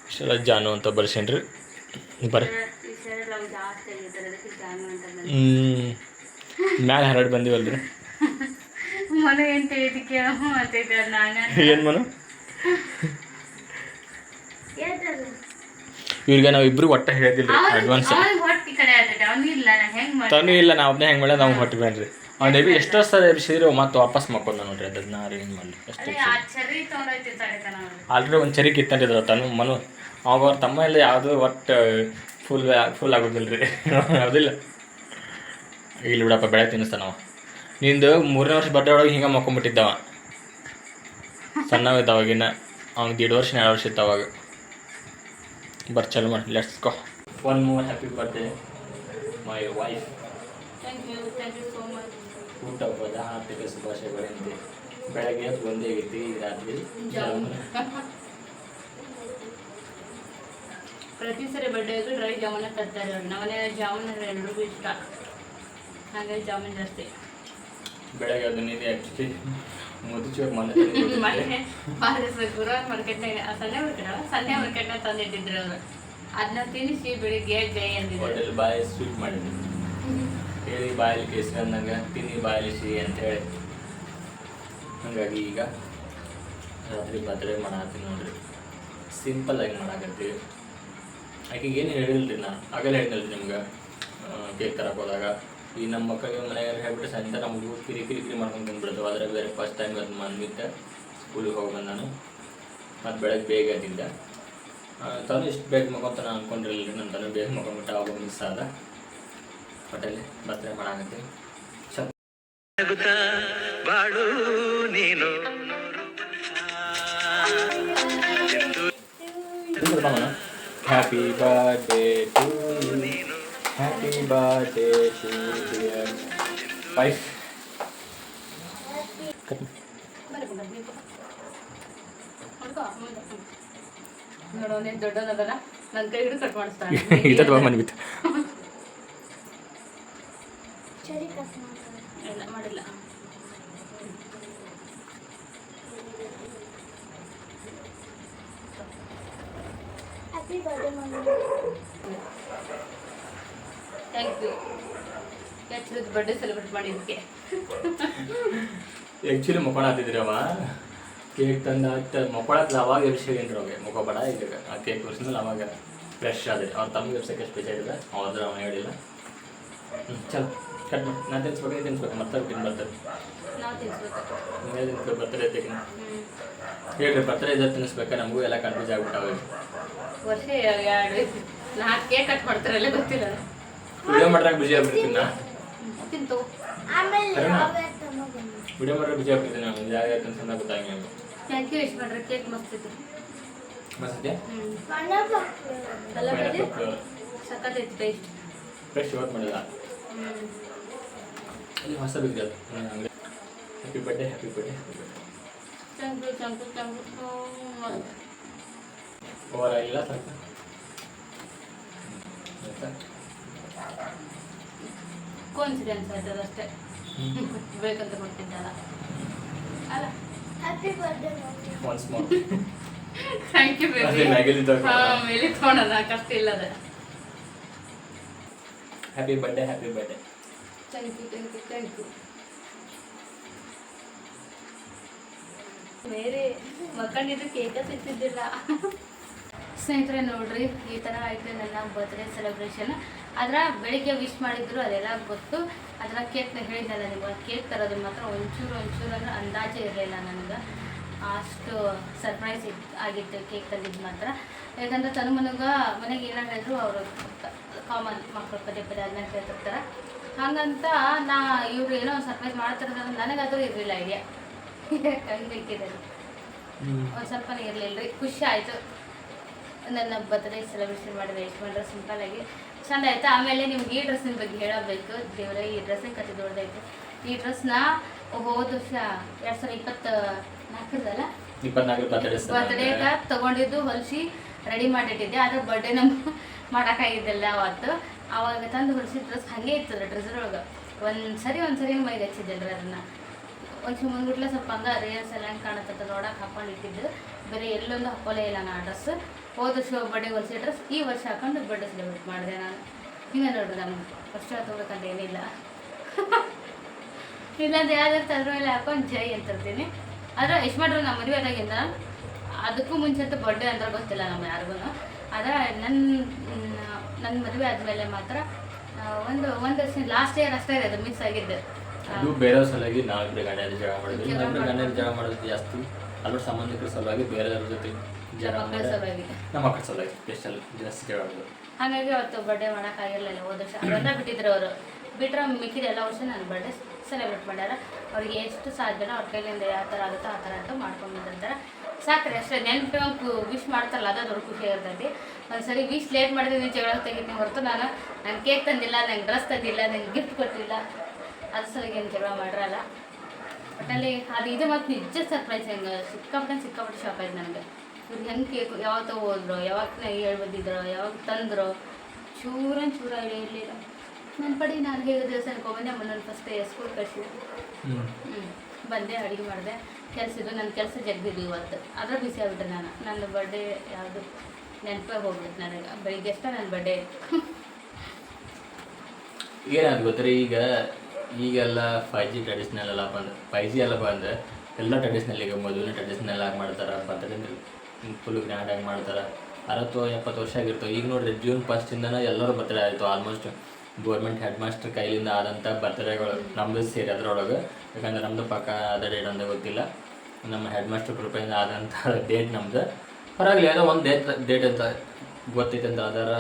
ಇಷ್ಟೆಲ್ಲ ಜಾನು ಅಂತ ಬರ್ಸೇನ್ರಿ. ಬರ್ರಿ ಮ್ಯಾಲೆ ಹರಡ್ ಬಂದಿವಲ್ರಿ. ಮನೆ ಏನ್ ನಾನು ಏನು ಮನು? ಇವ್ರಿಗೆ ನಾವು ಇಬ್ರು ಒಟ್ಟ ಹೇಳಿದಿಲ್ಲ ಅಡ್ವಾನ್ಸ್ ತನು ಇಲ್ಲ ನಾ ಒಬ್ಬನೇ ಹೆಂಗೆ ಮಾಡೋದು ನಾವು ಹೊಟ್ಟಿ ಬೇಡ್ರಿ ಅವ್ನು ಎಬಿ ಎಷ್ಟೋ ಸಲ ಎಬ್ಸಿದ್ರೆ ಮತ್ತೆ ವಾಪಸ್ ಮಕ್ಕೊಂಡ ನೋಡ್ರಿ ಅದನ್ನ ನಾ ಮಾಡಿ ಮಾಡಲಿ? ಎಷ್ಟು ಆಲ್ರೆಡಿ ಒಂದು ಚರಿ ಕಿತ್ತಂಡಿದ್ರು ತಾನು ಮನು. ಅವಾಗ ಅವ್ರ ತಮ್ಮ ಎಲ್ಲ ಯಾವುದು ಒಟ್ಟು ಫುಲ್ ಫುಲ್ ಆಗೋದಿಲ್ಲ ರೀ ಯಾವುದಿಲ್ಲ ಇಲ್ಲಿ ಬಿಡಪ್ಪ ಬೆಳೆ ತಿನ್ನಿಸ್ತಾನವ ನಿಂದು ಮೂರನೇ ವರ್ಷ ಬರ್ಡೇ ಒಳಗೆ ಹಿಂಗೆ ಮಕ್ಕೊಂಬಿಟ್ಟಿದ್ದವ ಸಣ್ಣವ ಅವಾಗಿನ ಅವ್ನಿಗೆ ಎರಡು ವರ್ಷ ಎರಡು ವರ್ಷ ಇತ್ತು ಅವಾಗ. ಬರ್ ಚಲೋ ಮಾಡಿ. Let's go one more happy birthday my wife thank you thank you so much ಊಟ ಹಬ್ಬದ ಆರ್ಥಿಕ ಶುಭಾಶಯಗಳಂತೆ. ಬೆಳಗ್ಗೆ ಒಂದೇ ಐತಿ ರಾತ್ರಿ ಜಾಮೂನ್. ಪ್ರತಿ ಸರಿ ಬರ್ಡೇಗೂ ಡ್ರೈ ಜಾಮೂನ ತರ್ತಾರೆ ಅವ್ರು ನಮ್ಮನೆ ಜಾಮೂನ್ ಎಲ್ರಿಗೂ ಇಷ್ಟ. ಹಾಗಾಗಿ ಜಾಮೂನ್ ಜಾಸ್ತಿ. ಬೆಳಗ್ಗೆ ಅದು ನೀನು ಹಚ್ಚಿ ಮುದುಚಿ ಮನೆ ಮೊನ್ನೆ ಪಾಲಿಸ್ ಗುರುವಾರ ಮಾರ್ಕೆಟ್ನಾಗ ಸಂಡೆ ಮಾರ್ಕೆಟ್? ಸಂಡೆ ಮಾರ್ಕೆಟ್ನಾಗ ತಂದಿಟ್ಟಿದ್ರು ಅವರು. ಅದನ್ನ ತಿನ್ನಿಸಿ ಬೆಳಿಗ್ಗೆ ಜೈ ಅಂದಿದ್ರು. ಹೋಟೆಲ್ ಬಾಯಿ ಸ್ವೀಟ್ ಮಾಡಿದ್ವಿ ಹೇಳಿ ಬಾಯಲ್ಲಿ ಕೇಸರಿ ಅಂದಂಗೆ ತಿನ್ನಿ ಬಾಯಲ್ಲಿ ಸಿಹಿ ಅಂತ ಹೇಳಿ. ಹಾಗಾಗಿ ಈಗ ರಾತ್ರಿ ಬರ್ತಡೇ ಮಾಡತ್ತೀನಿ ನೋಡ್ರಿ. ಸಿಂಪಲ್ ಆಗಿ ಮಾಡಾಕತ್ತೀವಿ. ಆಕೆಗೆ ಏನು ಹೇಳಿಲ್ರಿ ನಾನು ಆಗಲೇ ಹೇಳಿದ್ರಿ ನಿಮ್ಗೆ. ಕೇಕ್ ತರಕ್ಕೆ ಹೋದಾಗ. ಈ ನಮ್ಮ ಮಕ್ಕಳಿಗೆ ಮನೆಯಲ್ಲಿ ಹೇಳ್ಬಿಟ್ಟು ಸಂಜೆ ನಮಗೂ ಕಿರಿ ಕಿರಿ ಕಿರಿ ಮಾಡ್ಕೊಂಡು ಬಂದ್ಬಿಡ್ತು ಆದರೆ ಬೇರೆ ಫಸ್ಟ್ ಟೈಮ್ ಅದು ಮನ್ಬಿಟ್ಟೆ ಸ್ಕೂಲಿಗೆ ಹೋಗಿ ಬಂದು ನಾನು. ಮತ್ತು ಬೆಳಗ್ಗೆ ಬೇಗ ಆ, ತಾನು ಇಷ್ಟು ಬೇಗ ಮಗೊಂತ ನಾನು ಅನ್ಕೊಂಡಿರಲಿಲ್ಲ. ನನ್ನ ತಾನು ಬೇಗ ಮಗೊಂಬಿಟ್ಟು ಅವಾಗ ಮಿಸ್ ಆದ. ಹೋಟೆಲ್ ಬರ್ತಾರೆ ಮಾಡಾಕತ್ತೀನಿ. ಬಾಳು happy birthday to happy birthday to dear wife ನೋಡೋಣ ದೊಡ್ಡದಲ್ಲ ನನ್ನ ಕೈ ಹಿಡಿದು ಕಟ್ ಮಾಡಿಸ್ತಾನೆ ಇದ್ದದ್ದು ಮನೆ ಬಿತ್ತು ಇಲ್ಲ ಮಾಡಿಲ್ಲ Happy birthday, mommy. Thank you ಹೆಚ್ಚಿದ ಬರ್ಡೇ ಸೆಲೆಬ್ರೇಟ್ ಮಾಡಿದ್ದಕ್ಕೆ ಆ್ಯಕ್ಚುಲಿ ಮುಖೋಣ ಕೇಕ್ ತಂದು ಹತ್ತ ಮುಖೋಳಕ್ಕೆ ಅವಾಗ ಎಬ್ಸಿಗೇನ್ರಿ ಅವಾಗ ಮುಖಬೇಡ ಈಗ ಆ ಕೇಕ್ ತೋರಿಸಿದ್ಮೇಲೆ ಅವಾಗ ಫ್ರೆಶ್ ಆದ್ರೆ ಅವ್ರ ತಮ್ಗೆ ಎಬ್ಸಕ್ಕೆ ಸ್ಪೆಷಲ್ ಇದೆ? ಅವ್ರ ಅವನು ಹೇಳಿಲ್ಲ. ಹ್ಞೂ ಚಲ್ ಕಟ್ ಮಾಡಿ. ನಾನು ತಿನ್ಸ್ಬೇಕು ತಿನ್ಸ್ಬೇಕು. ಮತ್ತೆ ತಿನ್ ಬರ್ತದೆ ತಿನ್ಸ್ಬೇಕು. ತಿನ್ಸ್ಬೇಕು ತೆಗಿನ ಹ್ಞೂ ಹೇಳ್ರಿ ಬರ್ತಾರೆ ಇದ್ರೆ ತಿನ್ನಿಸ್ಬೇಕಾ ನಮಗೂ ಎಲ್ಲ ಕನ್ಫ್ಯೂಸ್ ಆಗ್ಬಿಟ್ಟಾವೆ. ವರ್ಷ ಎರಡು ನಾಲ್ಕು ಕೇಕ್ ಕಟ್ ಮಾಡ್ತಾರಲ್ಲ ಗೊತ್ತಿಲ್ಲ. ವಿಡಿಯೋ ಮಾಡ್ರಾಗ ಬಿಜಿ ಆಗ್ಬಿಡ್ತೀನಿ ನಾ ತಿಂತು ಆಮೇಲೆ ಅರುಣ. ಅವೇ ತಗೊಂಡ್ಬಂದು. ವಿಡಿಯೋ ಮಾಡ್ರಾಗ ಬಿಜಿ ಆಗ್ಬಿಡ್ತೀನಿ ನಾನು ಯಾವ ಯಾವ ತಿನ್ಸಂತ ಗೊತ್ತಾಗಿ ಥ್ಯಾಂಕ್ ಯು ಎಷ್ಟು ಮಾಡ್ರಿ ಕೇಕ್ ಮಸ್ತ್ ಇತ್ತು ಮಸ್ತೆ ಹ್ಞೂ ಮಣ್ಣಪ್ಪ. ಅಲ್ಲ ಬಜ್ಜಿ ಸಕ್ಕತ್ತೈತಿ ಟೇಸ್ಟ್ ಫ್ರೆಶ್ ಇವತ್ತು ಮಾಡಿಲ್ಲ ಹ್ಞೂ ಅಲ್ಲಿ ಹೊಸ ಬಿದ್ದೆ ಅದು ಅಂಗಡಿ happy birthday happy birthday happy birthday Chanku Chanku Chanku over ಇಲ್ಲ ಸ್ವಲ್ಪ ಆಯ್ತಾ? ಕೋನ್ಸಿಡೆನ್ಸ್ ಆಯ್ತದ ಅಷ್ಟೇ. ಬೇಕಂತ ಕೊಟ್ಟಿದ್ದಲ್ಲ ಅಲ್ಲ. Happy mommy. Once more thank you ಅದೇ ಬೇಬಿ. ಹಾಂ ಮೇಲೆ ತೊಗೊಳೋಣ ಕಷ್ಟ ಇಲ್ಲದ. Happy birthday happy birthday thank you thank you thank you ಬೇರೆ ಮಕ್ಕಳಿದ್ದು ಕೇಕ ಸಿಗ್ತಿದ್ದಿಲ್ಲ ಸ್ನೇಹಿತರೆ ನೋಡ್ರಿ ಈ ತರ ಆಯ್ತು ನನ್ನ ಬರ್ತ್ಡೇ ಸೆಲೆಬ್ರೇಷನ್ ಅದರ ಬೆಳಿಗ್ಗೆ ವಿಶ್ ಮಾಡಿದ್ರು ಅದೆಲ್ಲ ಗೊತ್ತು. ಅದರ ಕೇಕ್ ಹೇಳಿದ್ದಲ್ಲ ನಿಮಗೆ ಕೇಕ್ ತರೋದು ಮಾತ್ರ ಒಂಚೂರು ಒಂಚೂರು ಅಂದ್ರೆ ಅಂದಾಜೆ ಇರಲಿಲ್ಲ ನನಗೆ. ಅಷ್ಟು ಸರ್ಪ್ರೈಸ್ ಇತ್ತು ಆಗಿತ್ತು ಕೇಕ್ ತಂದಿದ್ದು ಮಾತ್ರ. ಯಾಕಂದ್ರೆ ತನ್ನ ಮನೆಗೆ ಮನೆಗೆ ಏನ ಹೇಳಿದ್ರು ಅವರು ಕಾಮನ್ ಮಕ್ಕಳು ಪದೇ ಪದೇ ಅದನ್ನ ಕೇಳ್ತಿರ್ತಾರೆ. ಹಾಗಂತ ನಾ ಇವ್ರು ಏನೋ ಒಂದು ಸರ್ಪ್ರೈಸ್ ಮಾಡ್ತಿರೋದ್ರೆ ನನಗದು ಇರಲಿಲ್ಲ ಐಡಿಯಾ ಹಂಗೆ ಒಂದ್ ಒಂದು ಸ್ವಲ್ಪ ಇರಲಿಲ್ಲ ರೀ ಖುಷಿ ಆಯಿತು. ನನ್ನ ಬರ್ತ್ಡೇ ಸೆಲೆಬ್ರೇಷನ್ ಮಾಡಿದೆ ಎಷ್ಟು ಮಾಡಿದ್ರೆ ಸಿಂಪಲ್ಲಾಗಿ ಚಂದ ಆಯ್ತು? ಆಮೇಲೆ ನಿಮ್ಗೆ ಈ ಡ್ರೆಸ್ಸಿನ ಬಗ್ಗೆ ಹೇಳಬೇಕು. ದೇವರೇ ಈ ಡ್ರೆಸ್ಸಿನ ಕತೆ ದೊಡ್ಡದೈತೆ ಈ ಡ್ರೆಸ್ನ ಹೋದ ವರ್ಷ ಎರಡು ಸಾವಿರ ಇಪ್ಪತ್ತ ನಾಲ್ಕರದಲ್ಲ? ಬರ್ತ್ಡೇಗ ಬರ್ತ್ಡೇ ತಗೊಂಡಿದ್ದು ಹೊಲಿಸಿ ರೆಡಿ ಮಾಡಿಟ್ಟಿದ್ದೆ. ಆದ್ರೆ ಬರ್ಡೇ ನಮ್ಗೆ ಮಾಡೋಕ್ಕಾಗಿದ್ದಿಲ್ಲ ಅವತ್ತು. ಅವಾಗ ತಂದು ಹೊಲಿಸಿ ಡ್ರೆಸ್ ಹಾಗೆ ಇತ್ತಲ್ಲ ಡ್ರೆಸ್ ಒಳಗೆ ಒಂದ್ಸರಿ ಸರಿ ಒಂದು ಸರಿ ಮೈಗೆ ಹಚ್ಚಿದ್ದಿಲ್ಲ ಅದನ್ನು? ಒಂಚೂರು ಮುಂದ್ಬಿಟ್ಲೆ ಸ್ವಲ್ಪ ಹಂಗೆ ರೇಲ್ಸ್ ಎಲ್ಲ ಹೆಂಗೆ ಕಾಣತ್ತದ ನೋಡಕ್ಕೆ ಹಾಕೊಂಡು ಇಟ್ಟಿದ್ದು ಬೇರೆ ಎಲ್ಲೊಂದು ಹಾಕೋಲೇ ಇಲ್ಲ ನಾ ಡ್ರೆಸ್ ಹೋದ ಶೋ ಬರ್ಡೇ ಹೊಲಿಸಿ ಡ್ರೆಸ್ ಈ ವರ್ಷ ಹಾಕೊಂಡು ಬರ್ಡೇ ಸೆಲೆಬ್ರೇಟ್ ಮಾಡಿದೆ ನಾನು. ನೀವೇ ನೋಡ್ರಿ ನಾನು ಫಸ್ಟ್ ತೊಗೊಬೇಕಂತ ಏನಿಲ್ಲ. ಇಲ್ಲಾಂದ್ರೆ ಯಾವ್ದಾದ್ರು ಅದ್ರ ಮೇಲೆ ಹಾಕೊಂಡು ಜೈ ಅಂತಿರ್ತೀನಿ ಆದ್ರೆ ಎಷ್ಟು ಮಾಡ್ರು ನಮ್ಮ ಮದುವೆ ಆದಾಗಿಂದ ಅದಕ್ಕೂ ಮುಂಚೆ ಅಂತ ಬರ್ಡೇ ಅಂದ್ರೆ ಗೊತ್ತಿಲ್ಲ ನಮ್ಮ ಯಾರಿಗೂ. ಆದ್ರೆ ನನ್ನ ನನ್ನ ಮದುವೆ ಆದಮೇಲೆ ಮಾತ್ರ ಒಂದು ಒಂದು ವರ್ಷ ಲಾಸ್ಟ್ ಇಯರ್ ಅಷ್ಟೇ ಅದು ಮಿಸ್ ಆಗಿದ್ದೆ. ಅದು ಬೇರೆಯವ್ರ ಸಲುವಾಗಿ ಮಾಡಿದ್ವಿ ಜಗಳ ನಮ್ಮಿಬ್ಬರು ಮಾಡೋದು. ಗಂಡನ ಜಗಳ ಮಾಡೋದು ಜಾಸ್ತಿ. ಅದ್ರ ಸಂಬಂಧಿಕರ ಸಲುವಾಗಿ ಬೇರೆಯವ್ರ ಜೊತೆ ಮಕ್ಕಳ ಮಾಡಿ ಸಲುವಾಗಿ. ನಮ್ಮ ಮಕ್ಕಳ ಸಲುವಾಗಿ ಸ್ಪೆಷಲ್ ಜಾಸ್ತಿ ಕೇಳೋದು ಹಾಗಾಗಿ ಅವತ್ತು ಬರ್ಡೇ ಮಾಡೋಕ್ಕಾಗಿರಲಿಲ್ಲ ಹೋದ ವರ್ಷ ಅವೆಲ್ಲ ಬಿಟ್ಟಿದ್ರು ಅವರು. ಬಿಟ್ಟರೆ ಮಿಕ್ಕಿದ ಎಲ್ಲ ವರ್ಷ ನಾನು ಬರ್ಡೇ ಸೆಲೆಬ್ರೇಟ್ ಮಾಡ್ಯಾರ. ಅವ್ರಿಗೆ ಎಷ್ಟು ಸಾಧ್ಯನೋ ಅವ್ರ ಕೈಲಿಂದ ಯಾವ ಥರ ಆಗುತ್ತೋ ಆ ಥರ ಅಂತ ಮಾಡ್ಕೊಂಡು ಬಂದಿರ್ತಾರೆ ಸಾಕ್ರಿ ಅಷ್ಟೇ ನೆನಪು ವಿಶ್ ಮಾಡ್ತಾರಲ್ಲ ಅದು ದೊಡ್ಡ ಖುಷಿ ಇರ್ತೈತಿ ಒಂದ್ಸರಿ ವಿಶ್ ಲೇಟ್ ಮಾಡಿದ್ರೆ ಜಗಳ ತೆಗಿತೀನಿ ಹೊರತು ನಾನು ನಂಗೆ ಕೇಕ್ ತಂದಿಲ್ಲ ನಂಗೆ ಡ್ರೆಸ್ ತಂದಿಲ್ಲ ನಂಗೆ ಗಿಫ್ಟ್ ಕೊಟ್ಟಿಲ್ಲ. ಅದ್ರ ಸಲುವಾಗಿ ಏನು ಜಗಳ ಮಾಡಿರಲ್ಲ. ಒಟ್ಟಲ್ಲಿ ಅದು ಇದು ಮತ್ತು ನಿಜ ಸರ್ಪ್ರೈಸ್ ಹೆಂಗೆ ಸಿಕ್ಕಾಪಟ್ಟೆ ಸಿಕ್ಕಾಪಟ್ಟೆ ಶಾಪ್ ಆಯ್ತು ನನಗೆ. ಇವ್ರು ಹೆಂಗೆ ಕೇಕ್ ಯಾವಾಗ ತಗೋದ್ರು ಯಾವಾಗ ಹೇಳಿ ಬಂದಿದ್ರು ಯಾವಾಗ ತಂದ್ರು? ಚೂರ ಚೂರ ಇರಲಿಲ್ಲ. ನನ್ನ ಪಡಿ ನಾನು ಹೇಳಿದ ದೇವಸ್ಥಾನಕ್ಕೆ ಹೋಗ್ಬಂದೆ ಅಮ್ಮನ ಫಸ್ಟ್ ಸ್ಕೂಲ್ ಕಳಿಸಿದೆ ಹ್ಞೂ ಬಂದೆ ಅಡುಗೆ ಮಾಡಿದೆ. ಕೆಲಸ ಇದು ನನ್ನ ಕೆಲಸ ಜಗ್ದಿದ್ದು ಇವತ್ತು. ಅದ್ರ ಬಿಸಿ ಆಗ್ಬಿಟ್ಟೆ ನಾನು. ನನ್ನ ಬರ್ಡೇ ಯಾವುದು? ನೆನಪೇ ಹೋಗ್ಬಿಟ್ಟು ನನಗೆ. ಬೆಳಿಗ್ಗೆ ಅಷ್ಟೇ ನನ್ನ ಬರ್ಡೇ ಏನಾದ್ರು ಗೊತ್ತಾರೆ? ಈಗ ಈಗೆಲ್ಲ ಫೈವ್ ಜಿ ಟ್ರೆಡಿಷ್ನಲ್ ಎಲ್ಲ ಬಂದು ಫೈ ಜಿ ಎಲ್ಲ ಬಂದು ಎಲ್ಲ ಟ್ರೆಡಿಷ್ನಲ್ ಈಗ ಮೊದಲು ಟ್ರೆಡಿಷ್ನಲ್ ಆಗಿ ಮಾಡ್ತಾರೆ ಬರ್ತಡೇ ಫುಲ್ ಗ್ರ್ಯಾಂಡಾಗಿ ಮಾಡ್ತಾರೆ. ಅರವತ್ತು, ಎಪ್ಪತ್ತು ವರ್ಷ ಆಗಿರ್ತವೆ ಈಗ ನೋಡ್ರಿ ಜೂನ್ ಫಸ್ಟಿಂದನೇ ಎಲ್ಲರೂ ಬರ್ತಡೇ ಆಯಿತು ಆಲ್ಮೋಸ್ಟ್ ಗೌರ್ಮೆಂಟ್ ಹೆಡ್ ಮಾಸ್ಟರ್ ಕೈಲಿಂದ ಆದಂಥ ಬರ್ತಡೇಗಳು ನಮ್ಮದು ಸೇರಿ ಅದರೊಳಗೆ. ಯಾಕಂದ್ರೆ ನಮ್ಮದು ಪಕ್ಕ ಅದ ಡೇಟ್ ಅಂತ ಗೊತ್ತಿಲ್ಲ. ನಮ್ಮ ಹೆಡ್ ಮಾಸ್ಟರ್ ಕೃಪೆಯಿಂದ ಆದಂಥ ಡೇಟ್ ನಮ್ದು. ಪರವಾಗಿಲ್ಲ, ಏನೋ ಒಂದು ಡೇಟ್ ಡೇಟ್ ಅಂತ ಗೊತ್ತೈತೆ ಅಂತ ಅದರ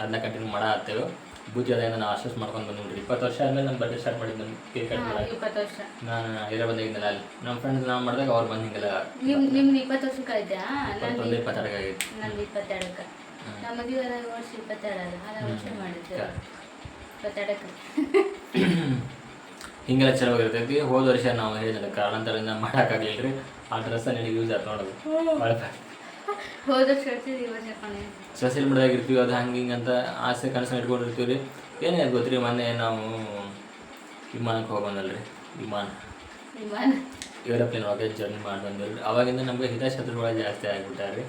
ಅದನ್ನ ಕಂಟಿನ್ಯೂ ಮಾಡ ಬುದ್ಧಿ ಅಸೆಸ್ ಮಾಡ್ಕೊಂಡು ಬಂದು ನೋಡ್ರಿ ಇಪ್ಪತ್ತು ವರ್ಷ ಆದ್ಮೇಲೆ ನಮ್ಮ ಬರ್ಡೇ ಸ್ಟಾರ್ಟ್ ಮಾಡಿದ್ದು ಕೇಕ್ ಕಟ್ ಇಪ್ಪತ್ತು ವರ್ಷ. ನಾನು ಇರೋ ಅಲ್ಲಿ. ನಮ್ಮ ಫ್ರೆಂಡ್ಸ್ ನಾನು ಮಾಡಿದಾಗ ಅವ್ರು ಬಂದು ಹಿಂಗೆಲ್ಲ ನಿಮ್ ನಿಮ್ದು ಇಪ್ಪತ್ತು ವರ್ಷಕ್ಕೆ ಆಯ್ತಾ ಇಪ್ಪತ್ತೊಂದು ಇಪ್ಪತ್ತೆರಡು ಆಗಿತ್ತು ನಂದು ಇಪ್ಪತ್ತೆರಡಕ್ಕೆ. ನಮ್ಮ ಮದುವೆ ಆದಾಗ ವರ್ಷ ಇಪ್ಪತ್ತೆರಡು ಆರು ವರ್ಷ ಮಾಡಿದ್ದೆ. ಇಪ್ಪತ್ತೆರಡಕ್ಕೆ. ಹಿಂಗೆಲ್ಲ ಚೆನ್ನಾಗಿರ್ತೈತಿ ಹೋದ ವರ್ಷ ನಾವು ಹೇಳಿದ್ರೆ ಕಾರಣಾಂತರದಿಂದ ಮಾಡೋಕ್ಕಾಗಲಿಲ್ಲ ರೀ ಆ ಡ್ರೆಸ್ ನನಗೆ ಯೂಸ್ ಆಯ್ತು ನೋಡೋದು. ಭಾಳ ಹೋದ ಮೀಡಿಯಾಗ ಸೋಷಿಯಲ್ ಮೀಡಿಯಾದಾಗ ಇರ್ತೀವಿ ಅದು ಹಂಗೆ ಹಿಂಗೆ ಅಂತ ಆಸೆ ಕನಸು ಇಟ್ಕೊಂಡಿರ್ತೀವಿ ರೀ. ಏನೇ ಗೊತ್ತ್ರಿ ಮೊನ್ನೆ ನಾವು ವಿಮಾನಕ್ಕೆ ಹೋಗಿ ರೀ ವಿಮಾನ. ಏರೋಪ್ಲೇನ್ ಒಳಗೆ ಜರ್ನಿ ಮಾಡಿ ಬಂದಿಲ್ಲ ಅವಾಗಿಂದ ನಮಗೆ ಹಿತಶತ್ರುಗಳು ಜಾಸ್ತಿ ಆಗಿಬಿಟ್ಟಾರೆ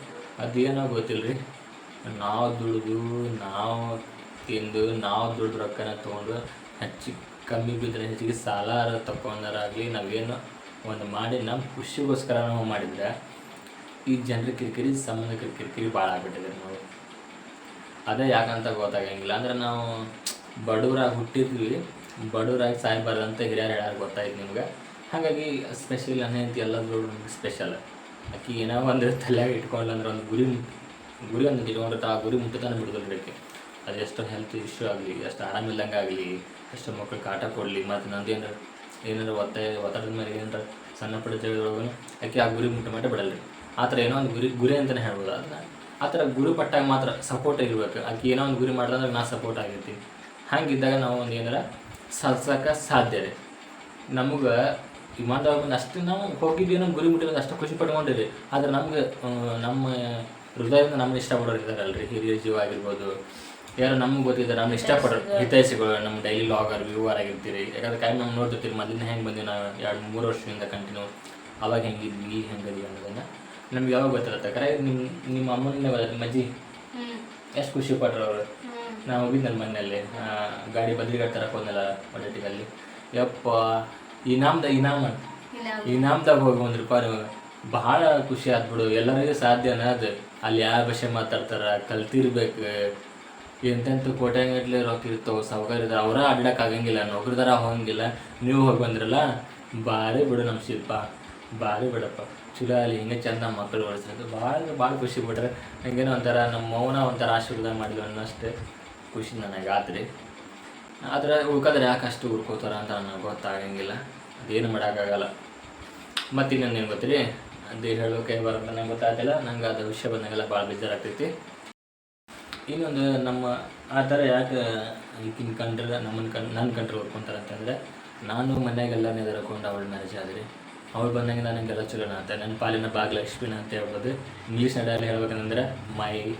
ಏನೋ ಗೊತ್ತಿಲ್ಲ ರೀ ನಾವು ದುಡಿದು ನಾವು ತಿಂದು ನಾವು ದುಡ್ದು ರೊಕ್ಕನ ತೊಗೊಂಡು ಹೆಚ್ಚು ಕಮ್ಮಿ ಬಿದ್ದರೆ ಹೆಚ್ಚಿಗೆ ಸಾಲ ತಕ್ಕೊಂಡಾರಾಗಲಿ ನಾವೇನು ಒಂದು ಮಾಡಿ ನಮ್ಮ ಖುಷಿಗೋಸ್ಕರ ನಾವು ಮಾಡಿದ್ರೆ ಈ ಜನರ ಕಿರಿಕಿರಿ ಸಂಬಂಧಿಕರ ಕಿರಿಕಿರಿ ಭಾಳ ಆಗ್ಬಿಟ್ಟಿದೆ ನಾವು ಅದೇ ಯಾಕಂತ ಗೊತ್ತಾಗಂಗಿಲ್ಲ. ಅಂದ್ರೆ ನಾವು ಬಡವರಾಗಿ ಹುಟ್ಟಿದ್ವಿ. ಬಡವರಾಗಿ ಸಾಯ್ಬಾರ್ದಂತ ಹಿರಿಯರು ಹೇಳಾರು ಗೊತ್ತಾಯ್ತು ನಿಮ್ಗೆ. ಹಾಗಾಗಿ ಸ್ಪೆಷಲ್ ಅನ್ನಂತ ನಮ್ಗೆ ಸ್ಪೆಷಲ್ ಆಕೆ ಏನೋ ಒಂದು ತಲೆಯಾಗ ಇಟ್ಕೊಂಡ್ಲ ಅಂದ್ರೆ ಒಂದು ಗುರಿ ಗುರಿ ಒಂದು ಇಟ್ಕೊಂಡಿರ್ತ ಆ ಗುರಿ ಮುಟ್ಟತಾನೆ ಬಿಡೋದಿಲ್ಲ ರೀ ಅದು ಎಷ್ಟು ಹೆಲ್ತ್ ಇಶ್ಯೂ ಆಗಲಿ, ಎಷ್ಟು ಆರಾಮಿಲ್ಲಂಗೆ ಆಗಲಿ, ಎಷ್ಟು ಮಕ್ಳಿಗೆ ಕಾಟ ಕೊಡಲಿ, ಮತ್ತು ನಂದು ಏನಾರ ಏನಾರ ಒತ್ತಾಯ, ಒತ್ತಡದ ಮೇಲೆ ಏನಾರ ಸಣ್ಣ ಪುಟ್ಟ ಜಗಳೊಳಗೂ ಆಕೆ ಆ ಗುರಿ ಮುಟ್ಟ ಮಾಡಿ ಬಿಡಲ್ಲ ರೀ ಆ ಥರ ಏನೋ ಒಂದು ಗುರಿ ಗುರಿ ಅಂತಲೇ ಹೇಳ್ಬೋದು. ಅದನ್ನ ಆ ಥರ ಗುರಿ ಪಟ್ಟಾಗ ಮಾತ್ರ ಸಪೋರ್ಟ್ ಇರಬೇಕು ಆಕೆ ಏನೋ ಒಂದು ಗುರಿ ಮಾಡಿದ್ರೆ ನಾ ಸಪೋರ್ಟ್ ಆಗಿರ್ತೀನಿ. ಹಾಗಿದ್ದಾಗ ನಾವು ಒಂದು ಏನಾರ ಸಾಧಿಸೋಕೆ ಸಾಧ್ಯ ರೀ. ನಮಗೆ ವಿಮಾನದಾಗ ಬಂದು ಅಷ್ಟು ನಾವು ಹೋಗಿದ್ವಿ ನಮ್ಮ ಗುರಿ ಮುಟ್ಟಿರೋದು ಅಷ್ಟು ಖುಷಿ ಪಟ್ಕೊಂಡಿರಿ ಆದ್ರೆ ನಮ್ಗೆ ನಮ್ಮ ಹೃದಯದಿಂದ ನಮ್ಮನ್ನ ಇಷ್ಟಪಡೋರು ಇದ್ದಾರಲ್ರಿ ಹಿರಿಯ ಜೀವ ಆಗಿರ್ಬೋದು. ಯಾರು ನಮ್ಗೆ ಗೊತ್ತಿದ್ದಾರೆ ನಮ್ಗೆ ಇಷ್ಟಪಡೋರು. ಹಿತೈಸಿಗಳು ನಮ್ಮ ಡೈಲಿ ಲಾಗರ್ ವ್ಯೂವರ್ ಆಗಿರ್ತೀರಿ. ಯಾಕಂದ್ರೆ ಕಾಯಿ ನಾವು ನೋಡ್ತಿರ್ತೀರಿ ಮೊದಲಿನ ಹೆಂಗೆ ಬಂದೀವಿ ನಾವು? ಎರಡು, ಮೂರು ವರ್ಷದಿಂದ ಕಂಟಿನ್ಯೂ ಅವಾಗ ಹೆಂಗಿದ್ವಿ ಈಗ ಹೆಂಗಿದ್ವಿ ಅನ್ನೋದನ್ನು ನಮ್ಗೆ ಯಾವಾಗ ಗೊತ್ತಿರುತ್ತೆ? ಕರೆ ನಿಮ್ಮ ನಿಮ್ಮ ಅಮ್ಮನ ನಿಮ್ಮ ಅಜ್ಜಿ? ಎಷ್ಟು ಖುಷಿ ಪಟ್ರು ಅವರು. ನಾವು ನಾವು ನನ್ನ ಮನೆಯಲ್ಲಿ ಗಾಡಿ ಬದ್ರಿಘಾಟ್ ತರಕ್ಕೆ ಹೋದ್ನಲ್ಲ ಒಡೆಟಿಗಲ್ಲಿ ಯಪ್ಪ ಇನಾಮ್ದ ಇನಾಮ್ ಅಂತ. ಇನಾಮ್ದಾಗ ಹೋಗಿ ಒಂದು ರೂಪಾಯಿ ಬಹಳ ಖುಷಿ ಆದ್ಬಿಡು ಎಲ್ಲರಿಗೂ ಸಾಧ್ಯ ಅನ್ನೋದು ಅಲ್ಲಿ ಯಾವ ಭಾಷೆ ಮಾತಾಡ್ತಾರ ಕಲ್ತಿರ್ಬೇಕು. ಎಂತೆಂತ ಕೋಟ್ಯಾಂಗಟ್ಲೆ ರೊಕ್ಕ ಇರ್ತಾವೆ ಸಾವುಕಾರ ಇದ್ದಾರೆ ಅವರ ಅಡ್ಡಕ್ಕೆ ಆಗಂಗಿಲ್ಲ ನೌಕರಿದಾರ ಹೋಗಂಗಿಲ್ಲ. ನೀವು ಹೋಗಿ ಬಂದ್ರಲ್ಲ ಭಾರಿ ಬಿಡು ನಮ್ಮ ಶಿಲ್ಪ. ಭಾರಿ ಬಿಡಪ್ಪ. ಚಲೋ ಅಲ್ಲಿ ಹಿಂಗೆ ಚಂದ ನಮ್ಮ ಮಕ್ಕಳು ಓಡಿಸೋದು ಭಾಳ ಭಾಳ ಖುಷಿ ಬಿಟ್ರೆ ಹಂಗೇನು ಒಂಥರ ನಮ್ಮ ಮೌನ ಒಂಥರ ಆಶೀರ್ವಾದ ಮಾಡಿದ್ವಿ ಅನ್ನೋಷ್ಟು ಖುಷಿ ನನಗೆ ಆದ್ರಿ ಆದರೆ ಉಳ್ಕೋದ್ರೆ ಯಾಕೆ ಅಷ್ಟು ಉಳ್ಕೋತಾರ ಅಂತ ನನಗೆ ಗೊತ್ತಾಗಂಗಿಲ್ಲ. ಅದೇನು ಮಾಡೋಕ್ಕಾಗಲ್ಲ. ಮತ್ತು ಇನ್ನೊಂದು ಏನು ಗೊತ್ತಿರಿ? ಅದು ಹೇಳೋಕೆ ಬರೋದು ನನಗೆ ಗೊತ್ತಾಗ್ತಿಲ್ಲ. ನಂಗೆ ಅದು ವಿಷಯ ಬಂದಾಗೆಲ್ಲ ಭಾಳ ಬೇಜಾರಾಗ್ತೈತಿ. ಇನ್ನೊಂದು ನಮ್ಮ ಆ ಥರ ಯಾಕೆ ಈಗಿನ ಕಂಡ್ರೆ ನಮ್ಮನ್ನು ಕಣ್, ನನ್ನ ಕಂಡ್ರೆ ಓದ್ಕೊಂತಾರೆ ಅಂತಂದರೆ ನಾನು ಮನ್ಯಾಗೆಲ್ಲ ನೆದರ್ಕೊಂಡು ಅವಳು ಮ್ಯಾರೇಜ್ ಆದ್ರಿ. ಅವಳು ಬಂದಂಗೆ ನನಗೆಲ್ಲ ಚಲೋ ಅಂತ. ನನ್ನ ಪಾಲಿನ ಭಾಗ್ಯಲಕ್ಷ್ಮಿನ ಅಂತ ಹೇಳ್ಬೋದು. ಇಂಗ್ಲೀಷ್ ನಡೆಯಲ್ಲಿ ಹೇಳ್ಬೇಕಂದ್ರೆ my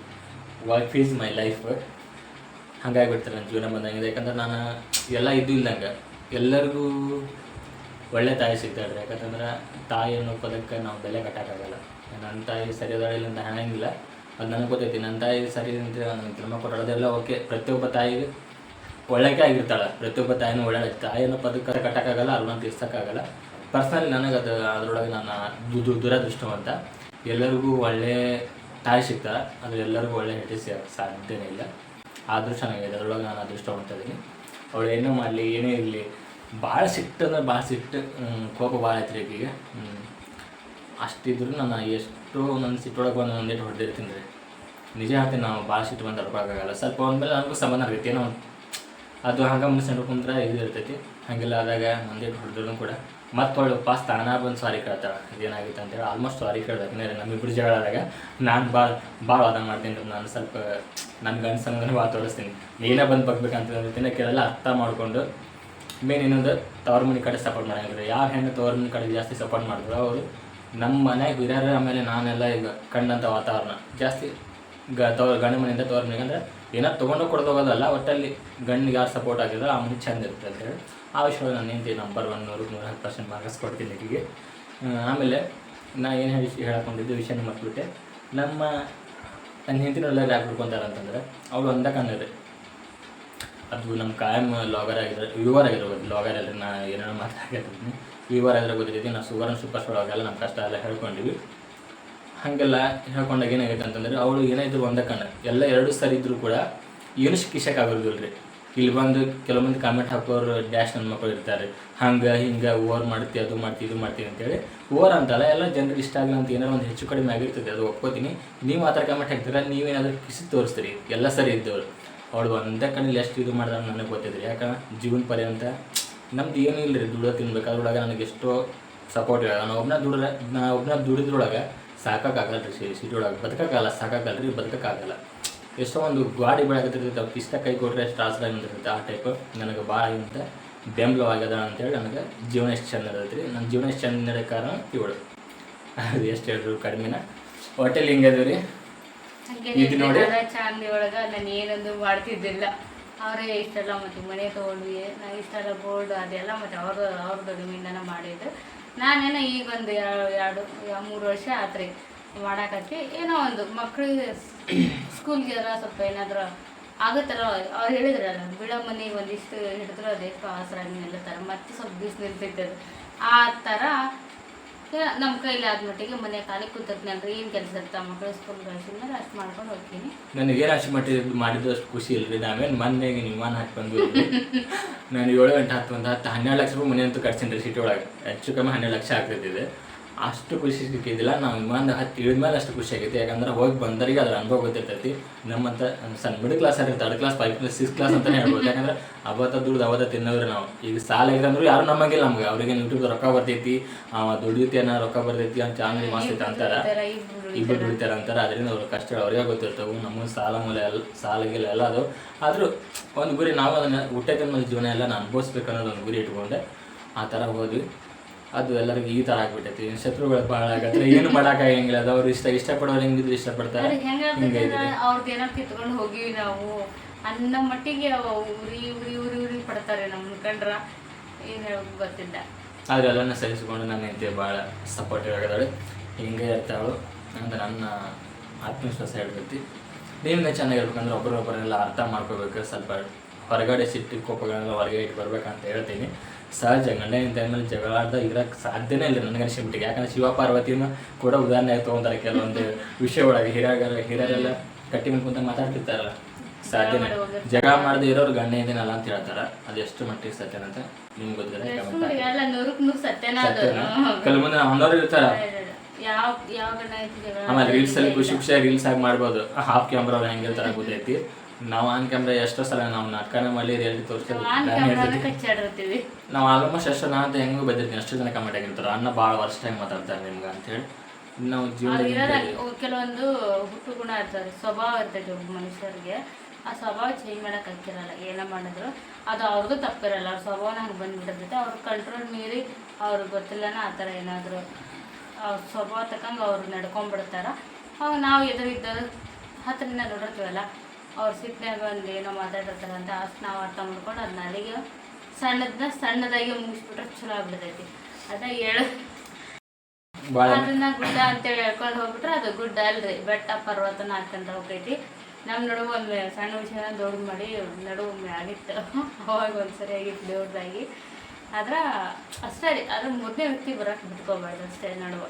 work is my life ಹಂಗಾಗಿಬಿಡ್ತಾರೆ ನನ್ನ ಜೀವನ ಬಂದಂಗಿದೆ. ಯಾಕಂದ್ರೆ ನಾನು ಎಲ್ಲ ಇದ್ದು ಇಲ್ದಂಗೆ ಎಲ್ಲರಿಗೂ ಒಳ್ಳೆ ತಾಯಿ ಸಿಗ್ತಾಯಿದ್ರೆ ಯಾಕಂತಂದ್ರೆ ತಾಯಿ ಅನ್ನೋ ಪದಕ್ಕೆ ನಾವು ಬೆಲೆ ಕಟ್ಟೋಕ್ಕಾಗಲ್ಲ. ನನ್ನ ತಾಯಿ ಸರಿ ಇಲ್ಲ ಅಂತ ಹೇಳಂಗಿಲ್ಲ. ಅದು ನನಗೆ ಗೊತ್ತೈತಿ. ನನ್ನ ತಾಯಿ ಸರಿ ಅಂತ ನನಗೆ ಜನ್ಮ ಕೊಟ್ಟೋದೆಲ್ಲ ಓಕೆ. ಪ್ರತಿಯೊಬ್ಬ ತಾಯಿಗೆ ಒಳ್ಳೆಕೆ ಆಗಿರ್ತಾಳೆ. ಪ್ರತಿಯೊಬ್ಬ ತಾಯಿನೂ ಒಳ್ಳೆ ತಾಯಿ ಅನ್ನೋ ಪದಕ್ಕೆ ಕಟ್ಟೋಕ್ಕಾಗಲ್ಲ ಅಲ್ವನ್ನ ತೀರ್ಸೋಕ್ಕಾಗಲ್ಲ. ಪರ್ಸ್ನಲಿ ನನಗೆ ಅದು, ಅದರೊಳಗೆ ನಾನು ದುರದೃಷ್ಟವಂತ, ಎಲ್ಲರಿಗೂ ಒಳ್ಳೆ ತಾಯಿ ಸಿಗ್ತಾರೆ ಅದು ಎಲ್ಲರಿಗೂ ಒಳ್ಳೆ ಹೆಂಡತಿ ಸಾಧ್ಯನೇ ಇಲ್ಲ. ಆದರೂ ಚೆನ್ನಾಗಿದೆ, ಅದರೊಳಗೆ ನಾನು ಅದೃಷ್ಟ ಇದ್ದೀನಿ ಅವಳು ಏನೂ ಮಾಡಲಿ, ಏನೇ ಇರಲಿ ಭಾಳ ಸಿಟ್ಟು ಅಂದ್ರೆ ಭಾಳ ಸಿಟ್ಟು ಕೋಪ ಭಾಳ ಐತ್ರಿ ಈಗ ಅಷ್ಟಿದ್ರು ನಾನು ಎಷ್ಟು ನನ್ನ ಸಿಟ್ಟೊಳಗೆ ಬಂದು ಒಂದೇಟು ಹೊಡೆದಿರ್ತೀನಿ ರೀ. ನಿಜ ಹಾಕಿ ನಾವು ಭಾಳ ಸಿಟ್ಟು ಬಂದು ತಡ್ಕೊಳಕ್ಕಾಗಲ್ಲ ಸ್ವಲ್ಪ ಅಂದಮೇಲೆ ನನಗೂ ಸಂಬಂಧ ಆಗೈತಿ ಏನೋ ಅದು ಹಂಗೆ ಮುಗಿಸ್ಕೊಂಡು ಕುಂತ್ರೆ ಇದು ಇರ್ತೈತಿ ಹಾಗೆಲ್ಲ ಆದಾಗ ಒಂದೇಟು ಹೊಡೆದ್ರು ಕೂಡ ಮತ್ತೆ ಒಳ್ಳೆ ಪಾಸ್ ತಾನ ಬಂದು ಸಾರಿ ಕೇಳ್ತಾಳೆ. ಇದೇನಾಗಿತ್ತು ಅಂತೇಳಿ ಆಲ್ಮೋಸ್ಟ್ ಸಾರಿ ಕೇಳ್ದೆ ಯಾಕಂದರೆ ನಮ್ಮಿಬ್ಬರು ಜಗಳ ಆದಾಗ ನಾನು ಭಾಳ ಭಾಳ ವಾದ ಮಾಡ್ತೀನಿ ನಾನು ಸ್ವಲ್ಪ ನನ್ನ ಅನ್ಸಂಗನೂ ಭಾಳ ತೋರಿಸ್ತೀನಿ. ನೀನೇ ಬಂದು ಬಗ್ಬೇಕಂತ ಅಂತೀನಿ ಕೇಳಲ್ಲ, ಅರ್ಥ ಮಾಡಿಕೊಂಡು ಮೇನ್ ಇನ್ನೊಂದು ತವ್ರ ಮನೆ ಕಡೆ ಸಪೋರ್ಟ್ ಮಾಡೋಂಗಿಲ್ಲ ಯಾವ ಹೆಣ್ಣು ತವ್ರ ಮನೆ ಕಡೆ ಜಾಸ್ತಿ ಸಪೋರ್ಟ್ ಮಾಡಿದ್ರು? ಅವರು ನಮ್ಮ ಮನೆಗೆ ಹಿರಿಯರ ಆಮೇಲೆ ನಾನೆಲ್ಲ ಈಗ ಕಂಡಂಥ ವಾತಾವರಣ. ಜಾಸ್ತಿ ಗ, ತವ್ರ, ಗಂಡ ಮನೆಯಿಂದ ತವ್ರ ಮನೆಗೆ ಅಂದರೆ ಏನೋ ತೊಗೊಂಡು ಕೊಡೋದು ಹೋಗೋದಲ್ಲ, ಒಟ್ಟಲ್ಲಿ ಗಂಡಿಗೆ ಯಾರು ಸಪೋರ್ಟ್ ಆಗಿದ್ರೆ ಆ ಮನೆ ಚಂದ ಇರುತ್ತೆ ಅಂತೇಳಿ ಆ ವಿಷಯವಾಗಿ ನಾನು ನಿಂತು ನಂಬರ್ ಒನ್ ನೂರು ನೂರ ಹತ್ತು ಪರ್ಸೆಂಟ್ ಮಾರ್ಕ್ಸ್ ಕೊಡ್ತೀನಿ ಈಗಿಗೆ ಆಮೇಲೆ ನಾ ಏನು ಹೇಳಿ, ಹೇಳ್ಕೊಂಡಿದ್ದು ವಿಷಯನ ಮರ್ತ್ಬಿಟ್ಟೆ. ನಮ್ಮ ನನ್ನ ಹೆಂಡತಿನೆಲ್ಲ ಯಾಕೆ ಹುಡ್ಕೊಂತಾರೆ ಅಂತಂದ್ರೆ, ಅವಳು ಒಂದ ಕಣ್ಣಿದೆ ಅದು ನಮ್ಮ ಕಾಯಂ ಲಾಗರ್ ಆಗಿದ್ರೆ ವ್ಯೂವರ್ ಆಗಿರ್ಬೋದು ಲಾಗರ್ ಅಲ್ಲಿ ನಾ ಏನೇನೋ ಮಾತಾಡ್ತಿದ್ದೀನಿ. ವ್ಯೂವರ್ ಆಗಿರೋ ಗೊತ್ತಿದ್ದೀವಿ ನಾವು ಸುಗರ್ ಸೂಪರ್ ಸ್ಟಾರ್ ಆಗೆಲ್ಲ ನಮ್ಮ ಕಷ್ಟ ಎಲ್ಲ ಹೇಳ್ಕೊಂಡಿವಿ. ಹಾಗೆಲ್ಲ ಹೇಳ್ಕೊಂಡಾಗ ಏನಾಗೈತೆ ಅಂತಂದರೆ, ಅವಳು ಏನಾಯಿತು ಇದ್ರು ಒಂದೇ ಎಲ್ಲ ಎರಡು ಸರಿ ಇದ್ದರೂ ಕೂಡ ಏನು ಕಿಶಕ್ ಆಗೋದಿಲ್ಲ ರೀ ಇಲ್ಲಿ ಬಂದು ಕೆಲವೊಂದು ಕಾಮೆಂಟ್ ಹಾಕೋರು ಡ್ಯಾಶ್ ನನ್ನ ಮಕ್ಕಳು ಇರ್ತಾರೆ. ಹಂಗೆ, ಹಿಂಗೆ ಓವರ್ ಮಾಡ್ತಿ, ಅದು ಮಾಡ್ತಿ, ಇದು ಮಾಡ್ತೀನಿ ಅಂತೇಳಿ. ಓವರ್ ಅಂತಲ್ಲ, ಎಲ್ಲ ಜನರಿಗೆ ಇಷ್ಟ ಆಗಲ್ಲ ಅಂತ ಏನಾರು ಒಂದು ಹೆಚ್ಚು ಕಡಿಮೆ ಆಗಿರ್ತದೆ, ಅದು ಒಪ್ಕೋತೀನಿ. ನೀವು ಆ ಥರ ಕಾಮೆಂಟ್ ಹಾಕ್ತೀರ? ನೀವೇನಾದರೂ ಕಿಸಿ ತೋರಿಸ್ತೀರಿ? ಎಲ್ಲ ಸರಿ ಇದ್ದವ್ರು ಅವಳು ಒಂದೇ ಕಣ್ಣಲ್ಲಿ ಎಷ್ಟು ಇದು ಮಾಡಿದ್ರೆ ನನಗೆ ಗೊತ್ತಿದ್ರಿ ಯಾಕಂದ್ರೆ ಜೀವನ ಪರ್ಯಂತ. ನಮ್ದು ಏನೂ ಇಲ್ಲ ರೀ ದುಡ್ಡು ತಿನ್ಬೇಕು. ಅದ್ರೊಳಗೆ ನನಗೆ ಎಷ್ಟೋ ಸಪೋರ್ಟ್ ಇಲ್ಲ ನಾನು ಒಬ್ಬನ ದುಡ್ರೆ ನಾ ಒಬ್ಬನ ದುಡಿದ್ರೊಳಗೆ ಸಾಕಾಗಲ್ಲ ರೀ ಸಿಟಿ ಒಳಗೆ ಬದುಕೋಕ್ಕಾಗಲ್ಲ ಸಾಕಾಗಲ್ಲ ರೀ ಬದುಕೋಕ್ಕಾಗಲ್ಲ ಎಷ್ಟೋ ಒಂದು ಗಾಡಿ ಅವ್ರು ಇಷ್ಟ ಕೈ ಕೊಟ್ಟರೆ ಎಷ್ಟು ಆಸರಾಗಿ ನಿಂತಿರ್ತೈತೆ ಆ ಟೈಪ್ ನನಗೆ ಭಾಳ ಇಂತ ಬೆಂಬಲವಾಗ್ಯದ ಅಂತೇಳಿ ನನಗೆ ಜೀವನ ಎಷ್ಟು ಚಂದ ಇರ್ತೈತೆ ರೀ ನನ್ನ ಜೀವನ ಎಷ್ಟು ಚಂದ ನಡೆಯೋ ಕಾರಣ ಇವಳು. ಅದು ಎಷ್ಟು ಹೇಳಿದ್ರು ಕಡಿಮೆನ? ಹೋಟೆಲ್ ಹಿಂಗೆ ಅದ ರೀ? ಇದು ನೋಡಿ. ಚಾಂದಿ ಒಳಗ ನಾನು ಏನೊಂದು ಮಾಡ್ತಿದ್ದಿಲ್ಲ. ಅವರೇ ಇಷ್ಟೆಲ್ಲ ಮತ್ತು ಮನೆ ತೊಗೊಂಡ್ವಿ ನಾ ಇಷ್ಟೆಲ್ಲ ಬೋರ್ಡ್ ಅದೆಲ್ಲ ಮತ್ತು ಅವ್ರದ್ದು ಅವ್ರದ್ದು ದುಡಿಮೆಯಿಂದನ ಮಾಡಿದ್ದು. ನಾನೇನೋ ಈಗ ಒಂದು ಎರಡು ಮೂರು ವರ್ಷ ಆತ್ರಿ. ಮಾಡಾಕತ್ತಿ. ಏನೋ ಒಂದು ಮಕ್ಕಳಿಗೆ ಸ್ಕೂಲ್ಗೆ ಸ್ವಲ್ಪ ಆಗೋ ಥರ ಅವ್ರು ಹೇಳಿದ್ರಲ್ಲ ಬಿಡೋ ಮನೆಗೆ ಒಂದಿಷ್ಟು ಹಿಡಿದ್ರು ಅದೇ ಆಸರಾಗಿ ಥರ ಮತ್ತೆ ಸ್ವಲ್ಪ ಬಿಸಿ ನಿಲ್ತೈತೆ ಅದು ಆ ಥರ ನಮ್ಮ ಕೈಲಿ ಆದ ಮಟ್ಟಿಗೆ ಮನೆ ಖಾಲಿ ಕೂತಕ್ನಲ್ರಿ ಏನು ಕೆಲಸ ಇರ್ತಾ? ಮಕ್ಕಳು ಸ್ಕೂಲ್ ಕಳಿಸಿದ್ರೆ ಅಷ್ಟು ಮಾಡ್ಕೊಂಡು ಹೋಗ್ತೀನಿ. ನನಗೆ ಅಷ್ಟು ಮಟ್ಟಿಗೆ ಮಾಡಿದ್ದು ಅಷ್ಟು ಖುಷಿ ಇಲ್ರಿ. ನಾವೇನು ಮೊನ್ನೆಗೆ ವಿಮಾನ ಹಾಕಿ ಬಂದ್ವಿ. ನಾನು ಏಳು ಗಂಟೆ ಹತ್ತು ಒಂದು ಹತ್ತು, ಹನ್ನೆರಡು ಲಕ್ಷ ರೂಪಾಯಿ ಮನೆ ಅಂತೂ ಕಟ್ಸೀನಿ ರೀ ಸಿಟಿ ಒಳಗೆ. ಹೆಚ್ಚು ಕಮ್ಮಿ ಹನ್ನೆರಡು ಲಕ್ಷ ಆಗ್ತಿದ್ದಿದೆ ಅಷ್ಟು ಖುಷಿ ಸಿಕ್ಕಿದ್ದಿಲ್ಲ ನಾವು ವಿಮಾನದ ಹತ್ತಿ ಇಳಿದ ಮೇಲೆ ಅಷ್ಟು ಖುಷಿ ಆಗೈತಿ ಯಾಕಂದ್ರೆ ಹೋಗಿ ಬಂದರಿಗೆ ಅದ್ರ ಅನುಭವ ಗೊತ್ತಿರ್ತೈತಿ. ನಮ್ಮಂತ ಸಣ್ಣ ಮಿಡಲ್ ಕ್ಲಾಸ್ ಅಂದ್ರೆ third class five class six class ಅಂತ ಹೇಳ್ಬೋದು. ಯಾಕಂದ್ರೆ ಅವತ್ತ ದುಡ್ದು ಅವತ್ತ ತಿನ್ನೋರು ನಾವು. ಈಗ ಸಾಲ ಅಂದ್ರೂ ಯಾರು ನಮ್ಮಂಗಿಲ್ಲ ನಮ್ಗೆ. ಅವ್ರಿಗೆ ಯೂಟ್ಯೂಬ್ ರೊಕ್ಕ ಬರ್ತೈತಿ ದುಡಿಯುತ್ತೆ ಅನ್ನೋ ರೊಕ್ಕ ಬರ್ತೈತಿ ಅಂತ ಚಾನಲ್ ಮಾಡ್ತೈತೆ ಅಂತಾರೆ. ಇಬ್ಬರು ದುಡಿತಾರೆ. ಅಂತಾರೆ. ಅದರಿಂದ ಅವ್ರ ಕಷ್ಟ ಅವ್ರಿಗೆ ಗೊತ್ತಿರ್ತವೆ. ನಮ್ಮ ಸಾಲ ಮೂಲ ಎಲ್ಲ ಸಾಲ ಗೀಲ ಎಲ್ಲ ಅದು. ಆದರೂ ಒಂದು ಗುರಿ ನಾವು ಅದನ್ನು ಹುಟ್ಟೈತೆ ಮೇಲೆ ಜೀವನ ಎಲ್ಲ ನಾನು ಅನುಭವಿಸ್ಬೇಕು ಅನ್ನೋದು ಒಂದು ಗುರಿ ಇಟ್ಕೊಂಡೆ. ಆ ಥರ ಹೋದ್ವಿ. ಅದು ಎಲ್ಲರಿಗೂ ಈ ಥರ ಆಗ್ಬಿಟ್ಟೈತಿ. ಶತ್ರುಗಳು ಭಾಳ ಆಗತ್ತೆ. ಏನು ಮಾಡೋಕ್ಕಾಗಂಗಿಲ್ಲ ಅದು ಅವ್ರು ಇಷ್ಟ ಇಷ್ಟಪಡೋರು ಹೆಂಗಿದ್ರು ಇಷ್ಟಪಡ್ತಾರೆ. ಹಿಂಗೆ ಅವ್ರದ್ದು ಏನಾರು ಕಿತ್ಕೊಂಡು ಹೋಗಿವಿ ನಾವು ಅನ್ನ ಮಟ್ಟಿಗೆ ಉರಿ ಉರಿ ಉರಿ ಉರಿ ಪಡ್ತಾರೆ ನಮ್ಮ ಕಂಡ್ರ ಏನು ಗೊತ್ತಿಲ್ಲ. ಆದ್ರೆ ಎಲ್ಲನ ಸಹಿಸಿಕೊಂಡು ನನ್ನ ಹೆಂಡತಿ ಭಾಳ ಸಪೋರ್ಟಿವ್ ಆಗಿದ್ದಾಳೆ. ಹಿಂಗೆ ಇರ್ತಾಳು. ಅಂತ ನನ್ನ ಆತ್ಮವಿಶ್ವಾಸ ಹೇಳ್ತೈತಿ ನೀವೇ ಚೆನ್ನಾಗಿರ್ಬೇಕಂದ್ರೆ ಒಬ್ಬರೊಬ್ಬರೆಲ್ಲ ಅರ್ಥ ಮಾಡ್ಕೋಬೇಕು. ಸ್ವಲ್ಪ ಹೊರಗಡೆ ಸಿಟ್ಟು ಕೋಪಗಳನ್ನೆಲ್ಲ ಹೊರಗೆ ಇಟ್ಟು ಬರ್ಬೇಕಂತ ಹೇಳ್ತೀನಿ. ಸಹಜ ಗಂಡ ಹೆಂಡತಿ ಮೇಲೆ ಜಗಳಾಡ್ದ ಇರಕ್ಕೆ ಸಾಧ್ಯನೇ ಇಲ್ಲ ನನಗೆ ಅನಿಸ್ಬಿಟ್ಟಿಗೆ ಯಾಕಂದ್ರೆ ಶಿವ ಪಾರ್ವತಿಯನ್ನು ಕೂಡ ಉದಾಹರಣೆ ತೊಗೊಂತಾರೆ ಕೆಲವೊಂದು ವಿಷಯ ಒಳಗೆ ಹಿರಿಯರ ಹಿರಿಯರೆಲ್ಲ ಕಟ್ಟಿ ಮೇಲೆ ಕುಂತ ಮಾತಾಡ್ತಿರ್ತಾರಲ್ಲ. ಸಾಧ್ಯನೇ. ಜಗಳ ಮಾಡದೆ ಇರೋರು ಗಂಡ ಇದೇನಲ್ಲ ಅಂತ ಹೇಳ್ತಾರ. ಅದು ಎಷ್ಟು ಮಟ್ಟಿಗೆ ಸತ್ಯನ ಅಂತ ನಿಮ್ಗೆ ಗೊತ್ತಿಲ್ಲ? ಕೆಲವೊಂದು ಅನ್ನೋರು ಇರ್ತಾರ. ಆಮೇಲೆ ರೀಲ್ಸ್ ಅಲ್ಲಿ ಖುಷಿ ಖುಷಿಯಾಗಿ ರೀಲ್ಸ್ ಆಗಿ ಮಾಡ್ಬೋದು ಹಾಫ್ ಕ್ಯಾಮ್ರಾ ಅವ್ರು ಹೆಂಗಿರ್ತಾರ ಗೊತ್ತೈತಿ. ನಾವು ಆನ್ ಕ್ಯಾಮ್ರಾ ಎಷ್ಟೋ ಸಲ ನಾವು ನಾಟಕನ ಮಾಡಿ ರಿಯಾಲಿಟಿ ತೋರಿಸ್ತೀವಿ ನಾವು ಆಲ್ಮೋಸ್ಟ್ ಎಷ್ಟೋ ನಾನು ಹೆಂಗೂ ಬಂದಿರ್ತೀನಿ ಅಷ್ಟು ಜನ ಕಮೆಂಟ್ ಆಗಿರ್ತಾರೆ. ಅನ್ನ ಭಾಳ ವರ್ಷ ಟೈಮ್ ಮಾತಾಡ್ತಾರೆ ನಿಮ್ಗೆ ಅಂತೇಳಿ ನಾವು ಕೆಲವೊಂದು ಹುಟ್ಟು ಗುಣ ಇರ್ತದೆ. ಸ್ವಭಾವ ಇರ್ತೈತೆ ಒಬ್ಬ ಮನುಷ್ಯರಿಗೆ. ಆ ಸ್ವಭಾವ ಚೇಂಜ್ ಮಾಡಕ್ ಹಾಕಿರಲ್ಲ ಏನ ಮಾಡಿದ್ರು. ಅದು ಅವ್ರಿಗೂ ತಪ್ಪಿರಲ್ಲ. ಅವ್ರ ಸ್ವಭಾವನ ಹಂಗೆ ಬಂದ್ಬಿಟ್ಟಿರ್ತೈತೆ ಅವ್ರ ಕಂಟ್ರೋಲ್ ಮೀರಿ ಅವ್ರಿಗೆ ಗೊತ್ತಿಲ್ಲನ ಆ ಥರ ಏನಾದರೂ ಅವ್ರ ಸ್ವಭಾವ ತಕ್ಕಂಗೆ ಅವ್ರು ನಡ್ಕೊಂಡ್ಬಿಡ್ತಾರ ಅವಾಗ ನಾವು ಎದುರಿದ್ದ ಹತ್ರನೇ ನೋಡಿರ್ತೀವಲ್ಲ. ಅವ್ರ ಸಿಟ್ನಾಗ ಒಂದು ಏನೋ ಮಾತಾಡಿರ್ತಾರಂತ ಅಂತ ಅಷ್ಟು ನಾವು ಅರ್ಥ ಮಾಡ್ಕೊಂಡು ಅದನ್ನ ಅಲ್ಲಿಗೆ ಸಣ್ಣದನ್ನ ಸಣ್ಣದಾಗಿ ಮುಗಿಸ್ಬಿಟ್ರೆ ಚಲೋ ಆಗ್ಬಿಡ್ತೈತಿ. ಅದ ಹೇಳು. ಅದನ್ನ ಗುಡ್ಡ ಅಂತೇಳಿ ಹೇಳ್ಕೊಂಡು ಹೋಗ್ಬಿಟ್ರೆ ಅದು ಗುಡ್ಡ ಅಲ್ರಿ. ಬೆಟ್ಟ ಪರ್ವತನ ಹಾಕೊಂತ ಹೋಗ್ತೈತಿ. ನಮ್ಮ ನಡುವೆ ಒಂದು ಸಣ್ಣ ವಿಷಯನ ದೊಡ್ಡ ಮಾಡಿ ನಡುವೆ ಒಮ್ಮೆ ಆಗಿತ್ತು. ಅವಾಗ ಒಂದು ಸರಿ ಆಗಿತ್ತು ದೇವ್ರದಾಗಿ ಆದ್ರೆ ಅಷ್ಟೇ ರೀ. ಅದ್ರ ಮೂರನೇ ವ್ಯಕ್ತಿ ಬರಕ್ ಬಿಟ್ಕೋಬಾರ್ದು ಅಷ್ಟೇ ನಡುವೆ.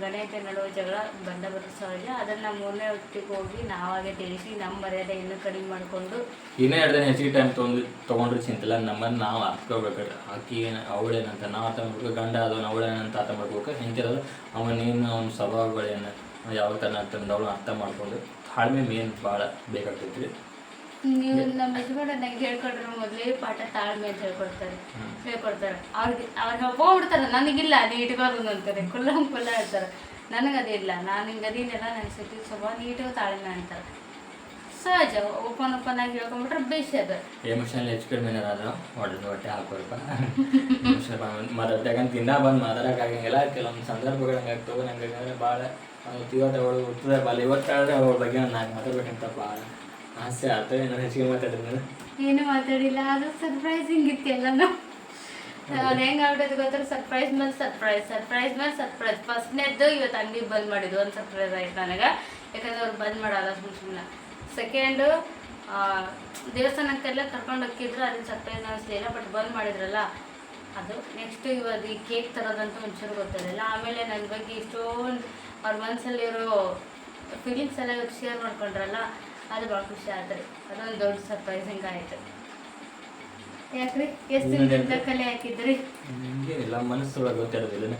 ಗಣೇಶ ನಡುವೆ ಜಗಳ ಬಂದ ಬರೋ ಸಹಜ ಅದನ್ನು ಮೂರನೇ ವ್ಯಕ್ತಿಗೆ ಹೋಗಿ ನಾವಾಗೆ ತಿಳಿಸಿ ನಮ್ಮ ಮರ್ಯಾದೆ ಇನ್ನೂ ಕಡಿಮೆ ಮಾಡಿಕೊಂಡು ಇನ್ನೇ ಎರಡು ದಿನ ಹೆಚ್ಚಿಗೆ ಟೈಮ್ ತೊಗೊಂಡು ತೊಗೊಂಡ್ರೆ ಚಿಂತಿಲ್ಲ. ನಮ್ಮನ್ನು ನಾವು ಅರ್ಥಕೋಬೇಕಾದ್ರೆ ಆಕಿ ಏನು ಅವಳೇನಂತ ನಾವು ಅರ್ಥ ಮಾಡ್ಬೇಕು ಗಂಡ ಅದನ್ನು ಅವಳೇನಂತ ಅರ್ಥ ಮಾಡ್ಬೇಕು ಹೆಂಗಿರೋದು ಅವನೇನು ಅವ್ನ ಸ್ವಭಾವಗಳೇನು ಯಾವ ಥರ ಅಂತಂದು ಅವಳು ಅರ್ಥ ಮಾಡ್ಕೊಂಡು ತಾಳ್ಮೆ ಮೇನ್ ಭಾಳ ಬೇಕಾಗ್ತೈತಿ ನೀವು ನಮ್ಮ ಯಜಮಾನ ನಂಗೆ ಹೇಳ್ಕೊಟ್ರೆ ಮೊದಲೇ ಪಾಠ ತಾಳ್ಮೆ ಅಂತ ಹೇಳ್ಕೊಡ್ತಾರೆ. ಹೇಳ್ಕೊಡ್ತಾರೆ. ಅವ್ರಿಗೆ ಅವ್ರಿಗೆ ಹೋಗ್ಬಿಡ್ತಾರೆ ನನಗಿಲ್ಲ, ನೀ ಇಟ್ಕೋದು ಅಂತಾರೆ. ಕುಲ್ಲ ಕುಲ್ಲ ಹೇಳ್ತಾರೆ. ನನಗದಿಲ್ಲ, ನಾನು ಹಿಂಗೆ ಅದೀನೆಲ್ಲ ನನ್ನ ಸುತ್ತಿ ಸ್ವಲ್ಪ ನೀಟಿಗೆ ತಾಳ್ಮೆ ಅಂತಾರೆ. ಸಹಜ, ಓಪನ್ ಓಪನ್ ಆಗಿ ಹೇಳ್ಕೊಂಬಿಟ್ರೆ ಬೇಷ್ ಅದ. ಎಮೋಷನಲ್ ಹೆಚ್ಚು ಕಡಿಮೆ ಏನಾದ್ರು ಹೊಡೆದು ಹೊಟ್ಟೆ ಹಾಕೋರಪ್ಪ ಮಾತಾಡ್ತಾಗಂತ ದಿನ ಬಂದು ಮಾತಾಡೋಕ್ಕಾಗಂಗಿಲ್ಲ ಕೆಲವೊಂದು ಸಂದರ್ಭಗಳು ಹಂಗಾಗ್ತವೆ ನಂಗೆ ಭಾಳ ಇವತ್ತು ಅವಳು ಹುಟ್ಟಿದ್ರೆ ಬಾಲ. ಇವತ್ತು ಅವಳ ಬಗ್ಗೆ ನಾನು ಮಾತಾಡ್ಬೇಕಂತ ಭಾಳ ಆಸೆ ಆಗ್ತದೆ ನಾನು ಹೆಚ್ಚಿಗೆ ಏನು ಮಾತಾಡಿಲ್ಲ ಅದು ಸರ್ಪ್ರೈಸಿಂಗ್ ಇತ್ತು ಎಲ್ಲನೂ ಅವ್ನು ಹೆಂಗೆ ಆಗ್ಬಿಟ್ಟೈತೆ ಗೊತ್ತಾರೆ ಸರ್ಪ್ರೈಸ್ ಮೇಲೆ ಸರ್ಪ್ರೈಸ್ ಸರ್ಪ್ರೈಸ್ ಮೇಲೆ ಸರ್ಪ್ರೈಸ್ ಫಸ್ಟ್ನೇದ್ದು ಇವತ್ತು ಅಂಗಡಿ ಬಂದ್ ಮಾಡಿದ್ದು ಒಂದು ಸರ್ಪ್ರೈಸ್ ಆಯ್ತು ನನಗೆ. ಯಾಕಂದ್ರೆ ಅವ್ರು ಬಂದ್ ಮಾಡಲ್ಲ ಸುಮ್ಮನೆ ಸುಮ್ಮನೆ ಸೆಕೆಂಡು ದೇವಸ್ಥಾನಕ್ಕೆಲ್ಲ ಕರ್ಕೊಂಡು ಹೋಗಿದ್ರು ಅದನ್ನ ಸರ್ಪ್ರೈಸ್ ಅನಿಸ್ಲಿಲ್ಲ ಬಟ್ ಬಂದ್ ಮಾಡಿದ್ರಲ್ಲ. ಅದು ನೆಕ್ಸ್ಟ್ ಇವಾಗ ಈ ಕೇಕ್ ತರೋದಂತ ಒಂಚೂರು ಗೊತ್ತಿರಲಿಲ್ಲ. ಆಮೇಲೆ ನನ್ನ ಬಗ್ಗೆ ಇಷ್ಟೊಂದು ಅವ್ರ ಮನಸ್ಸಲ್ಲಿರೋ ಫೀಲಿಂಗ್ಸ್ ಎಲ್ಲ ಶೇರ್ ಮಾಡ್ಕೊಂಡ್ರಲ್ಲ. ಅದು ಭಾಳ ಖುಷಿ ಆಯ್ತು ರೀ ಅದೊಂದು ದೊಡ್ಡ ಸರ್ಪ್ರೈಸಿಂಗ್ ಆಯಿತು. ಯಾಕ್ರಿ? ಎಷ್ಟು ದಿನದಿಂದ ಕಲೆ ಹಾಕಿದ್ರಿ? ಹಿಂಗೇನಿಲ್ಲ ಮನಸ್ಸೊಳಗೆ ಗೊತ್ತಿರೋದಿಲ್ಲ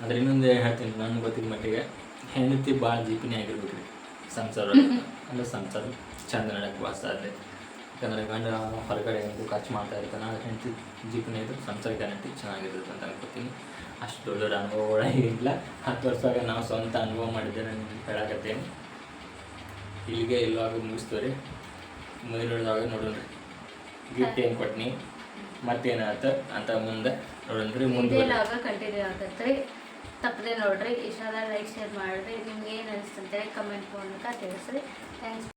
ಅಂದ್ರೆ ಇನ್ನೊಂದು ಹೇಳ್ತೀನಿ ನನಗೆ ಗೊತ್ತಿದ್ದ ಮಟ್ಟಿಗೆ ಹೆಂಡತಿ ಭಾಳ ಜೀಪಿನೇ ಆಗಿರ್ಬೇಕು ರೀ ಸಂಸಾರ ಅಂದ್ರೆ ಸಂಸಾರ ಚಂದ ನಡಕ್ಕೆ ವಾಸ ಆದ್ರೆ ಯಾಕಂದ್ರೆ ಗಂಡ ಹೊರಗಡೆ ಹೆಂಗೂ ಖರ್ಚು ಮಾಡ್ತಾ ಇರ್ತಾನೆ. ಅದು ಹೆಂಡತಿ ಜೀಪನೇ ಇದ್ರೆ ಸಂಸಾರ ಗ್ಯಾರಂಟಿ ಚೆನ್ನಾಗಿರುತ್ತೆ ಅಂತ ಅನ್ಕೋತೀನಿ ಅಷ್ಟು ದೊಡ್ಡ ದೊಡ್ಡ ಅನುಭವಗಳ ಇಲ್ಲ. ಹತ್ತು ವರ್ಷದಾಗ ನಾವು ಸ್ವಂತ ಅನುಭವ ಮಾಡಿದ್ರೆ ನಾನು ಹೇಳಕತ್ತೇನೆ. ಇಲ್ಲಿಗೆ ಇಲ್ಲವಾಗ ಮುಗಿಸ್ತೇವೆ ರೀ ಮುಂದಿನದಾಗ ನೋಡೋಣ. ಗಿಫ್ಟ್ ಏನು ಕೊಟ್ನಿ ಮತ್ತೇನಾಯ್ತು ಅಂತ ಮುಂದೆ ನೋಡೋಣ್ರಿ, ಮುಂದೆ ಇದೇ ಲಾಗ ಕಂಟಿನ್ಯೂ ಆಗತ್ತೆ ತಪ್ಪದೆ ನೋಡ್ರಿ, ಇಷ್ಟ ಲೈಕ್ ಶೇರ್ ಮಾಡಿರಿ. ನಿಮ್ಗೆ ಏನು ಅನಿಸ್ತಂತೇಳಿ ಕಮೆಂಟ್ ಮೂಲಕ ತಿಳಿಸ್ರಿ. ಥ್ಯಾಂಕ್ಸ್